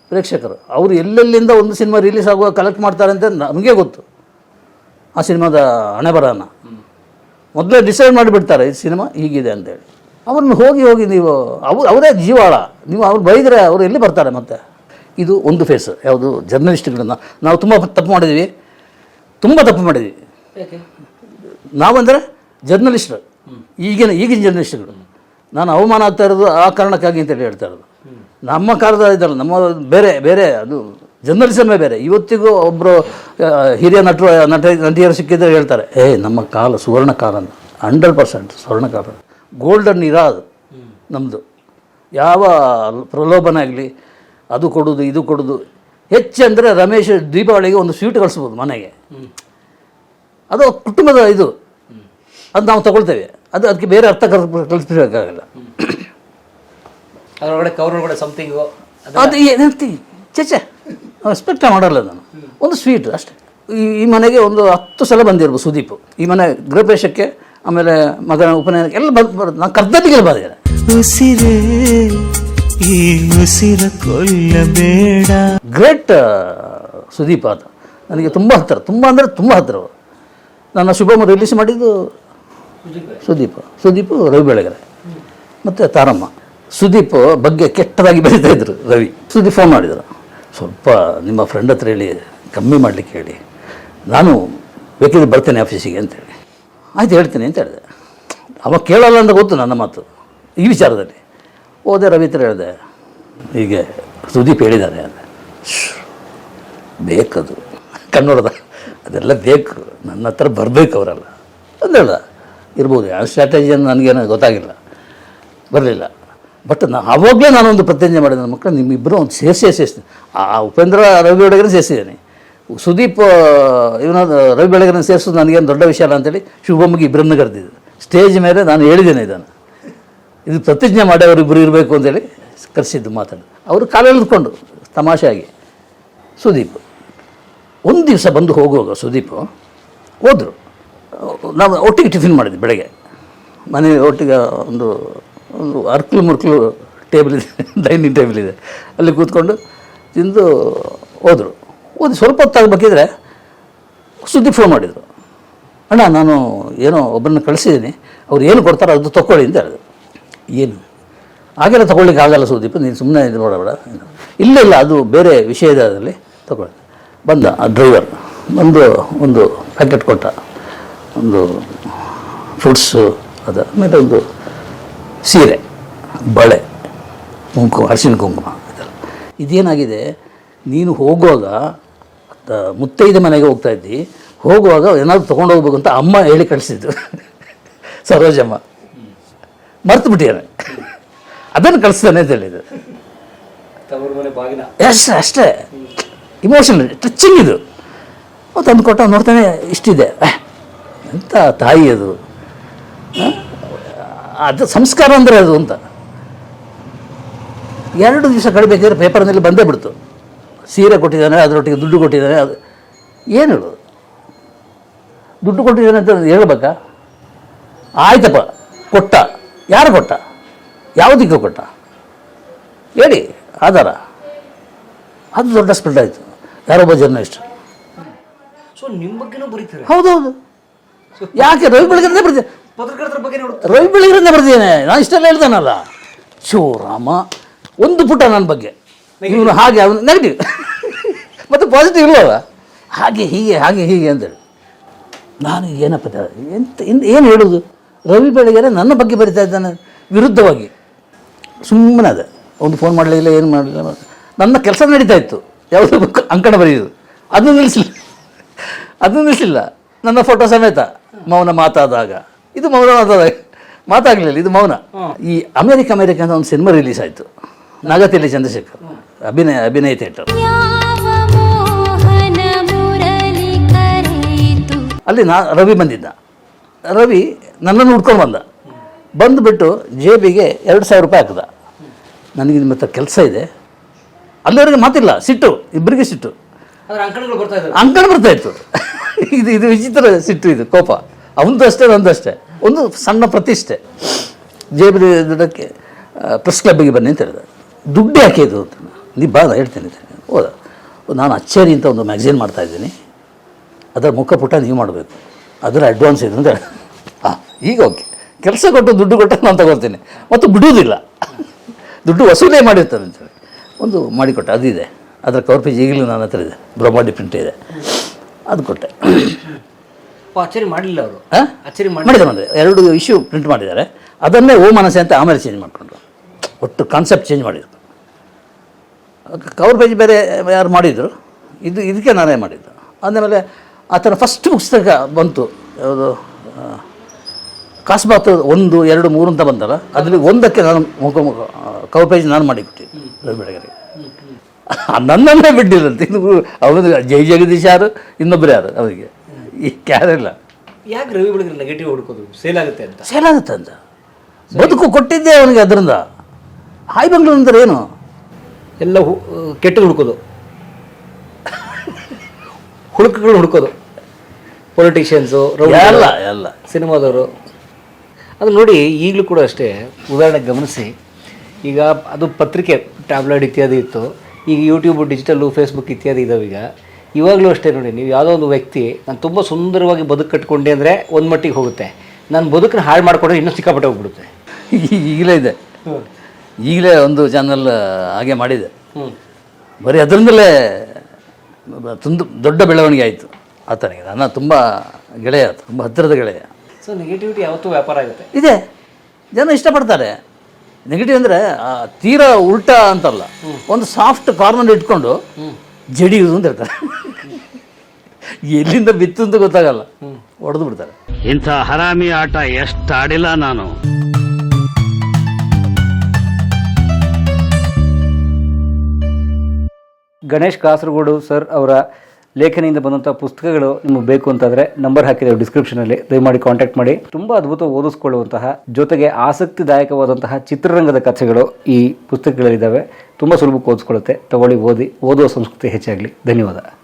ಪ್ರೇಕ್ಷಕರು. ಅವರು ಎಲ್ಲೆಲ್ಲಿಂದ ಒಂದು ಸಿನಿಮಾ ರಿಲೀಸ್ ಆಗುವಾಗ ಕಲೆಕ್ಟ್ ಮಾಡ್ತಾರೆ ಅಂತ ನಮಗೆ ಗೊತ್ತು. ಆ ಸಿನಿಮಾದ ಹಣೆ ಬರಹನ ಮೊದಲೇ ಡಿಸೈಡ್ ಮಾಡಿಬಿಡ್ತಾರೆ ಈ ಸಿನಿಮಾ ಹೀಗಿದೆ ಅಂತೇಳಿ. ಅವ್ರನ್ನ ಹೋಗಿ ಹೋಗಿ ನೀವು ಅವ್ರು ಅವರೇ ಜೀವಾಳ. ನೀವು ಅವ್ರು ಬೈದರೆ ಅವರು ಎಲ್ಲಿ ಬರ್ತಾರೆ ಮತ್ತೆ? ಇದು ಒಂದು ಫೇಸ್ ಯಾವುದು ಜರ್ನಲಿಸ್ಟ್ಗಳನ್ನ ನಾವು ತುಂಬ ತಪ್ಪು ಮಾಡಿದ್ದೀವಿ ತುಂಬ ತಪ್ಪು ಮಾಡಿದ್ದೀವಿ ನಾವಂದರೆ ಜರ್ನಲಿಸ್ಟ್ರು ಈಗಿನ ಈಗಿನ ಜರ್ನಲಿಸ್ಟ್ಗಳು ನಾನು ಅವಮಾನ ಆಗ್ತಾ ಇರೋದು ಆ ಕಾರಣಕ್ಕಾಗಿ ಅಂತೇಳಿ ಹೇಳ್ತಾ ಇರೋದು. ನಮ್ಮ ಕಾಲದ ಇದಲ್ಲ ನಮ್ಮ ಬೇರೆ ಬೇರೆ ಅದು ಜರ್ನಲಿಸಮೇ ಬೇರೆ. ಇವತ್ತಿಗೂ ಒಬ್ಬರು ಹಿರಿಯ ನಟರು ನಟ ನಟಿಯರು ಸಿಕ್ಕಿದ್ರೆ ಹೇಳ್ತಾರೆ ಏ ನಮ್ಮ ಕಾಲ ಸುವರ್ಣ ಕಾಲ ಹಂಡ್ರೆಡ್ ಪರ್ಸೆಂಟ್ ಸುವರ್ಣ ಕಾಲ ಗೋಲ್ಡನ್ ಇರ ಅದು ನಮ್ಮದು ಯಾವ ಪ್ರಲೋಭನ ಆಗಲಿ ಅದು ಕೊಡೋದು ಇದು ಕೊಡೋದು. ಹೆಚ್ಚಂದರೆ ರಮೇಶ್ ದೀಪಾವಳಿಗೆ ಒಂದು ಸ್ವೀಟ್ ಕಳಿಸ್ಬೋದು ಮನೆಗೆ. ಅದು ಕುಟುಂಬದ ಇದು. ಅದು ನಾವು ತಗೊಳ್ತೇವೆ. ಅದು ಅದಕ್ಕೆ ಬೇರೆ ಅರ್ಥ ಕಲ್ ಕಲ್ಪಿಸಬೇಕಾಗಲ್ಲ ಅದರೊಳಗಡೆ ಕವರ್ ಒಳಗಡೆ ಸಮಥಿಂಗು ಅದು ಏನಂತಿ? ಚೇಚೆ ಎಕ್ಸ್ಪೆಕ್ಟ್ ಮಾಡಲ್ಲ ನಾನು ಒಂದು ಸ್ವೀಟ್ ಅಷ್ಟೇ. ಈ ಈ ಮನೆಗೆ ಒಂದು ಹತ್ತು ಸಲ ಬಂದಿರ್ಬೋದು ಸುದೀಪ್. ಈ ಮನೆ ಗೃಹಪ್ರವೇಶಕ್ಕೆ ಆಮೇಲೆ ಮಗನ ಉಪನಯನಕ್ಕೆ ಎಲ್ಲ ಬಂದು ಬರೋದು ನಾನು ಕರ್ತವ್ಯಕ್ಕೆ ಬಂದಿದ್ದೇನೆ. ಉಸಿರೇ ಈ ಉಸಿರ ಕೊಲ್ಲಬೇಡ. ಗ್ರೇಟ್ ಸುದೀಪ್ ಅದು ನನಗೆ ತುಂಬ ಹತ್ತಿರ ತುಂಬ ಅಂದರೆ ತುಂಬ ಹತ್ತಿರ ಅವರು. ನನ್ನ ಶುಭಮ ರಿಲೀಸ್ ಮಾಡಿದ್ದು ಸುದೀಪ್. ಸುದೀಪ್ ರವಿ ಬೆಳಗೆರೆ ಮತ್ತು ತಾರಮ್ಮ. ಸುದೀಪ್ ಬಗ್ಗೆ ಕೆಟ್ಟದಾಗಿ ಬೆಳೀತಾ ಇದ್ರು ರವಿ. ಸುದೀಪ್ ಫೋನ್ ಮಾಡಿದರು. ಸ್ವಲ್ಪ ನಿಮ್ಮ ಫ್ರೆಂಡ್ ಹತ್ರ ಹೇಳಿ, ಕಮ್ಮಿ ಮಾಡಲಿಕ್ಕೆ ಹೇಳಿ. ನಾನು ಬೇಕಿದ್ರೆ ಬರ್ತೇನೆ ಆಫೀಸಿಗೆ ಅಂತೇಳಿ ಆಯ್ತು, ಹೇಳ್ತೀನಿ ಅಂತ ಹೇಳಿದೆ. ಅವ ಕೇಳಲ್ಲ ಅಂತ ಗೊತ್ತು ನನ್ನ ಮಾತು. ಈ ವಿಚಾರದಲ್ಲಿ. ಓದೆ ರವಿ ಹತ್ರ ಹೇಳಿದೆ, ಹೀಗೆ ಸುದೀಪ್ ಹೇಳಿದ್ದಾರೆ ಅಂದರೆ ಬೇಕದು. ಕನ್ನಡದ ಅದೆಲ್ಲ ಬೇಕು. ನನ್ನ ಹತ್ರ ಬರಬೇಕು ಅವರೆಲ್ಲ. ಅಂತ ಹೇಳ್ದ. ಇರ್ಬೋದು, ಯಾವ ಸ್ಟ್ರಾಟಜಿ ನನಗೇನು ಗೊತ್ತಾಗಿಲ್ಲ. ಬರಲಿಲ್ಲ. ಬಟ್ ನಾ ಆವಾಗಲೇ ನಾನೊಂದು ಪ್ರತಿಜ್ಞೆ ಮಾಡಿದೆ, ನನ್ನ ಮಕ್ಕಳು ನಿಮ್ಮಿಬ್ಬರು ಒಂದು ಸೇರಿಸೇ ಸೇರಿಸ್ತೀನಿ ಆ ಉಪೇಂದ್ರ ರವಿ ಬೆಳಗರೆ ಸೇರಿಸಿದ್ದೀನಿ. ಸುದೀಪ್ ಇವನ ರವಿ ಬೆಳಗರೆ ಸೇರಿಸೋದು ನನಗೇನು ದೊಡ್ಡ ವಿಷಯ ಅಲ್ಲ ಅಂತೇಳಿ ಶುಭಮ್ಮಗೆ ಇಬ್ಬರನ್ನು ಕರೆದಿದ್ದೆ ಸ್ಟೇಜ್ ಮೇಲೆ ನಾನು ಹೇಳಿದ್ದೇನೆ ಇದನ್ನು. ಇದು ಪ್ರತಿಜ್ಞೆ ಮಾಡಿ ಅವರಿಬ್ಬರು ಇರಬೇಕು ಅಂತೇಳಿ ಕರೆಸಿದ್ದು ಮಾತಾಡಿ ಅವರು ಕಾಲೆಳೆದುಕೊಂಡು ತಮಾಷೆಯಾಗಿ. ಸುದೀಪ್, ಒಂದು ದಿವಸ ಬಂದು ಹೋಗುವಾಗ ಸುದೀಪ್ ಹೋದರು. ನಾವು ಒಟ್ಟಿಗೆ ಟಿಫಿನ್ ಮಾಡಿದ್ವಿ ಬೆಳಗ್ಗೆ. ಮನೆ ಒಟ್ಟಿಗೆ ಒಂದು ಒಂದು ಅರ್ಕ್ಲು ಮುರ್ಕ್ಲು ಟೇಬಲ್ ಇದೆ, ಡೈನಿಂಗ್ ಟೇಬಲ್ ಇದೆ. ಅಲ್ಲಿ ಕೂತ್ಕೊಂಡು ತಿಂದು ಹೋದರು. ಓದಿ ಸ್ವಲ್ಪ ಹೊತ್ತಾಗಬೇಕಿದ್ರೆ ಸುದ್ದಿ ಫೋನ್ ಮಾಡಿದರು. ಅಣ್ಣ, ನಾನು ಏನೋ ಒಬ್ಬರನ್ನ ಕಳಿಸಿದ್ದೀನಿ. ಅವ್ರು ಏನು ಕೊಡ್ತಾರೋ ಅದು ತೊಗೊಳ್ಳಿ ಅಂತ ಹೇಳಿದ್ರು. ಏನು? ಹಾಗೆಲ್ಲ ತೊಗೊಳ್ಳಿಕ್ಕೆ ಆಗಲ್ಲ ಸುದೀಪ್ ನೀನು ಸುಮ್ಮನೆ ಇದು ನೋಡಬೇಡ ಇಲ್ಲ ಇಲ್ಲ, ಅದು ಬೇರೆ ವಿಷಯ ಇದೆ, ಅದರಲ್ಲಿ ತೊಗೊಳ್ಳಿ ಬಂದ ಆ ಡ್ರೈವರ್. ಬಂದು ಒಂದು ಪ್ಯಾಕೆಟ್ ಕೊಟ್ಟ. ಒಂದು ಫ್ರೂಟ್ಸು ಅದು, ಆಮೇಲೆ ಒಂದು ಸೀರೆ, ಬಳೆ, ಕುಂಕುಮ, ಅರಿಶಿನ ಕುಂಕುಮ, ಇದೆಲ್ಲ. ಇದೇನಾಗಿದೆ, ನೀನು ಹೋಗುವಾಗ ಮುತ್ತೈದೆ ಮನೆಗೆ ಹೋಗ್ತಾ ಇದ್ದಿ, ಹೋಗುವಾಗ ಏನಾದರೂ ತೊಗೊಂಡು ಹೋಗ್ಬೇಕು ಅಂತ ಅಮ್ಮ ಹೇಳಿ ಕಳಿಸಿದ್ದು. ಸರೋಜಮ್ಮ. ಮರ್ತು ಬಿಟ್ಟಿದ್ದಾನೆ ಅದನ್ನು ಕಳಿಸ್ತಾನೆ ಅಂತ ಹೇಳಿದ್ದು. ಬಾಗಿನ ಅಷ್ಟೇ. ಇಮೋಷನಲ್ ಟಚಿಂಗ್ ಇದು. ತಂದು ಕೊಟ್ಟ ನೋಡ್ತಾನೆ, ಇಷ್ಟಿದೆ. ಎಂಥ ತಾಯಿ ಅದು? ಅದು ಸಂಸ್ಕಾರ ಅಂದರೆ ಅದು ಅಂತ. ಎರಡು ದಿವಸ ಕಳಿಬೇಕಾದ್ರೆ ಪೇಪರ್ನಲ್ಲಿ ಬಂದೇ ಬಿಡ್ತು. ಸೀರೆ ಕೊಟ್ಟಿದ್ದಾನೆ ಅದರೊಟ್ಟಿಗೆ ದುಡ್ಡು ಕೊಟ್ಟಿದ್ದಾನೆ ಅದು ಏನು ಹೇಳೋದು ದುಡ್ಡು ಕೊಟ್ಟಿದ್ದಾನೆ ಅಂತ ಹೇಳ್ಬೇಕಾ? ಆಯ್ತಪ್ಪ ಕೊಟ್ಟ. ಯಾರು ಕೊಟ್ಟ? ಯಾವುದಕ್ಕೆ ಕೊಟ್ಟ? ಹೇಳಿ ಆಧಾರ. ಅದು ದೊಡ್ಡ ಸ್ಪ್ರೆಡ್ ಆಯಿತು. ಯಾರೊಬ್ಬ ಜರ್ನಲಿಸ್ಟ್ ಸೊ ನಿಮ್ಮ ಬಗ್ಗೆನೂ ಬರೀತಾರೆ. ಹೌದೌದು. ಯಾಕೆ? ರವಿ ಬೆಳಗ್ಗೆ ಬರ್ತೀನಿ ಪತ್ರಕರ್ತರ ಬಗ್ಗೆ ರವಿ ಬೆಳಗ್ಗೆನೇ ಬರ್ತೀನಿ ನಾನು ಇಷ್ಟೆಲ್ಲ ಹೇಳ್ತಾನಲ್ಲ ರಾಮ. ಒಂದು ಪುಟ ನನ್ನ ಬಗ್ಗೆ. ಇವನು ಹಾಗೆ ಅವನು ನೆಗೆಟಿವ್ ಮತ್ತು ಪಾಸಿಟಿವ್ ಇಲ್ಲವ ಹಾಗೆ ಹೀಗೆ ಹಾಗೆ ಹೀಗೆ ಅಂತೇಳಿ ನಾನು ಏನಪ್ಪ? ಎಂತ ಏನು ಹೇಳೋದು? ರವಿ ಬೆಳಗೆರೆ ನನ್ನ ಬಗ್ಗೆ ಬರಿತಾ ಇದ್ದಾನೆ ವಿರುದ್ಧವಾಗಿ. ಸುಮ್ಮನೆ ಅದ. ಒಂದು ಫೋನ್ ಮಾಡಲಿಲ್ಲ ಏನು ಮಾಡಲಿಲ್ಲ. ನನ್ನ ಕೆಲಸ ನಡೀತಾ ಇತ್ತು. ಯಾವುದೋ ಬುಕ್ ಅಂಕಣ ಬರೆಯೋದು. ಅದನ್ನು ನಿಲ್ಲಿಸಲಿಲ್ಲ ಅದನ್ನು ನಿಲ್ಲಿಸಲಿಲ್ಲ ನನ್ನ ಫೋಟೋ ಸಮೇತ ಮೌನ ಮಾತಾದಾಗ. ಇದು ಮೌನ ಮಾತಾದಾಗ ಮಾತಾಗಲಿಲ್ಲ ಇದು ಮೌನ. ಈ ಅಮೇರಿಕ ಅಮೇರಿಕ ಅಂತ ಒಂದು ಸಿನಿಮಾ ರಿಲೀಸ್ ಆಯಿತು. ನಾಗತಿಯಲ್ಲಿ ಚಂದ್ರಶೇಖರ್. ಅಭಿನಯ ಅಭಿನಯ ಥಿಯೇಟರ್. ಅಲ್ಲಿ ನಾ ರವಿ ಬಂದಿದ್ದ. ರವಿ ನನ್ನನ್ನು ಹುಡ್ಕೊಂಡು ಬಂದ. ಬಂದುಬಿಟ್ಟು ಜೇಬಿಗೆ ಎರಡು ಸಾವಿರ ರೂಪಾಯಿ ಹಾಕಿದ. ನನಗೆ ನಿಮ್ಮ ಹತ್ರ ಕೆಲಸ ಇದೆ. ಅಲ್ಲಿವರೆಗೆ ಮಾತಿಲ್ಲ ಸಿಟ್ಟು ಇಬ್ಬರಿಗೆ ಸಿಟ್ಟು. ಅಂಕಣ ಬರ್ತಾ ಇತ್ತು. ಇದು ಇದು ವಿಚಿತ್ರ ಸಿಟ್ಟು ಇದು ಕೋಪ. ಅವನದು ಅಷ್ಟೇ ನಂದು ಅಷ್ಟೇ. ಒಂದು ಸಣ್ಣ ಪ್ರತಿಷ್ಠೆ. ಜೇಬಿ ದುಡ್ಡಕ್ಕೆ ಪ್ರೆಸ್ ಕ್ಲಬ್ಬಿಗೆ ಬನ್ನಿ ಅಂತ ಹೇಳಿದೆ ದುಡ್ಡು ಯಾಕೆ ಇದು ಅಂತ ನೀ ಬಾ ನಾನು ಹೇಳ್ತೀನಿ ಹೋದ, ನಾನು ಅಚ್ಚೇರಿ ಅಂತ ಒಂದು ಮ್ಯಾಗ್ಝಿನ್ ಮಾಡ್ತಾ ಇದ್ದೀನಿ. ಅದರ ಮುಖಪುಟ ನೀವು ಮಾಡಬೇಕು. ಅದರ ಅಡ್ವಾನ್ಸ್ ಇದೆ ಅಂತ ಹೇಳಿ ಹಾಂ, ಈಗ ಓಕೆ. ಕೆಲಸ ಕೊಟ್ಟು ದುಡ್ಡು ಕೊಟ್ಟು ನಾನು ತಗೊಳ್ತೀನಿ. ಮತ್ತು ಬಿಡುವುದಿಲ್ಲ. ದುಡ್ಡು ವಸೂಲೇ ಮಾಡಿರ್ತಾರೆ ಅಂತೇಳಿ ಒಂದು ಮಾಡಿಕೊಟ್ಟೆ, ಅದಿದೆ. ಅದರ ಕವರ್ ಪೇಜ್ ಈಗಲೂ ನನ್ನ ಹತ್ರ ಇದೆ. ಬ್ರಹ್ಮಾಂಡಿ ಪ್ರಿಂಟ್ ಇದೆ. ಅದು ಕೊಟ್ಟೆ. ಅಚ್ಚರಿ ಮಾಡಲಿಲ್ಲ ಅವರು. ಆ? ಅಚ್ಚರಿ ಮಾಡಿ ಮಾಡಿದ್ದಾರೆ ಮಾಡಿದ್ದಾರೆ ಎರಡು ಇಶ್ಯೂ ಪ್ರಿಂಟ್ ಮಾಡಿದ್ದಾರೆ. ಅದನ್ನೇ ಓ ಮನಸ್ಸೆ ಅಂತ ಆಮೇಲೆ ಚೇಂಜ್ ಮಾಡಿಕೊಂಡ್ರು. ಒಟ್ಟು ಕಾನ್ಸೆಪ್ಟ್ ಚೇಂಜ್ ಮಾಡಿದ್ರು. ಕವರ್ ಪೇಜ್ ಬೇರೆ ಯಾರು ಮಾಡಿದರು? ಇದು ಇದಕ್ಕೆ ನಾನೇ ಮಾಡಿದ್ದು. ಆದಮೇಲೆ ಥರ ಫಸ್ಟ್ ಪುಸ್ತಕ ಬಂತು. ಯಾವುದು ಆ, ಕಾಸ್ಬಾತ್ ಒಂದು ಎರಡು ಮೂರು ಅಂತ ಬಂದಲ್ಲ ಅದರಲ್ಲಿ ಒಂದಕ್ಕೆ ನಾನು ಮುಖ ಮುಖ ಕವರ್ ಪೇಜ್ ನಾನು ಮಾಡಿಬಿಟ್ಟೆ ರವಿ ಬೆಳಗರಿ ನನ್ನನ್ನೇ ಬಿಟ್ಟಿರಂತೆ ಇನ್ನು ಅವನು ಜೈ ಜಗದೀಶ್ ಯಾರು ಇನ್ನೊಬ್ಬರು ಯಾರು ಅವರಿಗೆ? ಈ ಕ್ಯಾರಿಲ್ಲ ಯಾಕೆ ರವಿ ಬೆಳಗ್ಗೆ ನೆಗೆಟಿವ್ ಹುಡುಕೋದು? ಸೇಲ್ ಆಗುತ್ತೆ ಅಂತ. ಸೇಲ್ ಆಗುತ್ತೆ ಅಂತ. ಬದುಕು ಕೊಟ್ಟಿದ್ದೆ ಅವನಿಗೆ ಅದರಿಂದ. ಹಾಯ್ ಬೆಂಗಳೂರು ಅಂದ್ರೆ ಏನು? ಎಲ್ಲ ಹು- ಕೆಟ್ಟದ್ದು ಹುಡುಕೋದು. ಹುಡುಕಗಳು ಹುಡುಕೋದು. ಪೊಲಿಟಿಷಿಯನ್ಸು ಎಲ್ಲ ಎಲ್ಲ. ಸಿನಿಮಾದವರು. ಅದು ನೋಡಿ ಈಗಲೂ ಕೂಡ ಅಷ್ಟೇ ಉದಾಹರಣೆ ಗಮನಿಸಿ. ಈಗ ಅದು ಪತ್ರಿಕೆ ಟ್ಯಾಬ್ಲೆಟ್ ಇತ್ಯಾದಿ ಇತ್ತು. ಈಗ ಯೂಟ್ಯೂಬ್ ಡಿಜಿಟಲ್ಲು ಫೇಸ್ಬುಕ್ ಇತ್ಯಾದಿ ಇದಾವೆ ಈಗ. ಇವಾಗಲೂ ಅಷ್ಟೇ ನೋಡಿ ನೀವು ಯಾವುದೋ ಒಂದು ವ್ಯಕ್ತಿ ನಾನು ತುಂಬ ಸುಂದರವಾಗಿ ಬದುಕು ಕಟ್ಕೊಂಡೆ ಅಂದರೆ ಒಂದು ಮಟ್ಟಿಗೆ ಹೋಗುತ್ತೆ. ನಾನು ಬದುಕನ್ನ ಹಾಳು ಮಾಡಿಕೊಂಡ್ರೆ ಇನ್ನೂ ಸಿಕ್ಕಾಪಟ್ಟೆ ಹೋಗ್ಬಿಡುತ್ತೆ. ಈಗಲೇ ಇದೆ. ಈಗಲೇ ಒಂದು ಚಾನಲ್ ಹಾಗೆ ಮಾಡಿದೆ. ಬರೀ ಅದರಿಂದಲೇ ತುಂಬ ದೊಡ್ಡ ಬೆಳವಣಿಗೆ ಆಯಿತು. ಆತನಿಗೆ ನನ್ನ ತುಂಬ ಗೆಳೆಯ ತುಂಬ ಹತ್ತಿರದ ಗೆಳೆಯ. ಸೊ ನೆಗೆಟಿವಿಟಿ ಯಾವತ್ತೂ ವ್ಯಾಪಾರ ಆಗುತ್ತೆ. ಇದೆ. ಜನ ಇಷ್ಟಪಡ್ತಾರೆ. ನೆಗೆಟಿವ್ ಅಂದರೆ ತೀರಾ ಉಲ್ಟಾ ಅಂತಲ್ಲ. ಒಂದು ಸಾಫ್ಟ್ ಕಾರ್ನರ್ ಇಟ್ಕೊಂಡು ಜಡಿಯುವುದು ಅಂತ ಇರ್ತಾರೆ ಎಲ್ಲಿಂದ ಬಿತ್ತು ಅಂತ ಗೊತ್ತಾಗಲ್ಲ. ಹೊಡೆದು ಬಿಡ್ತಾರೆ. ಇಂಥ ಹರಾಮಿ ಆಟ ಎಷ್ಟು ಆಡಿಲ್ಲ ನಾನು. ಗಣೇಶ್ ಕಾಸರಗೋಡು ಸರ್ ಅವರ ಲೇಖನಿಯಿಂದ ಬಂದಂಥ ಪುಸ್ತಕಗಳು ನಿಮಗೆ ಬೇಕು ಅಂತಾದರೆ ನಂಬರ್ ಹಾಕಿದ್ದೇವೆ ಡಿಸ್ಕ್ರಿಪ್ಷನಲ್ಲಿ ದಯಮಾಡಿ ಕಾಂಟ್ಯಾಕ್ಟ್ ಮಾಡಿ. ತುಂಬ ಅದ್ಭುತ ಓದಿಸ್ಕೊಳ್ಳುವಂತಹ, ಜೊತೆಗೆ ಆಸಕ್ತಿದಾಯಕವಾದಂತಹ ಚಿತ್ರರಂಗದ ಕಥೆಗಳು ಈ ಪುಸ್ತಕಗಳಲ್ಲಿದ್ದಾವೆ. ತುಂಬ ಸುಲಭಕ್ಕೆ ಓದಿಸ್ಕೊಳ್ಳುತ್ತೆ. ತಗೊಳ್ಳಿ, ಓದಿ, ಓದುವ ಸಂಸ್ಕೃತಿ ಹೆಚ್ಚಾಗಲಿ. ಧನ್ಯವಾದ.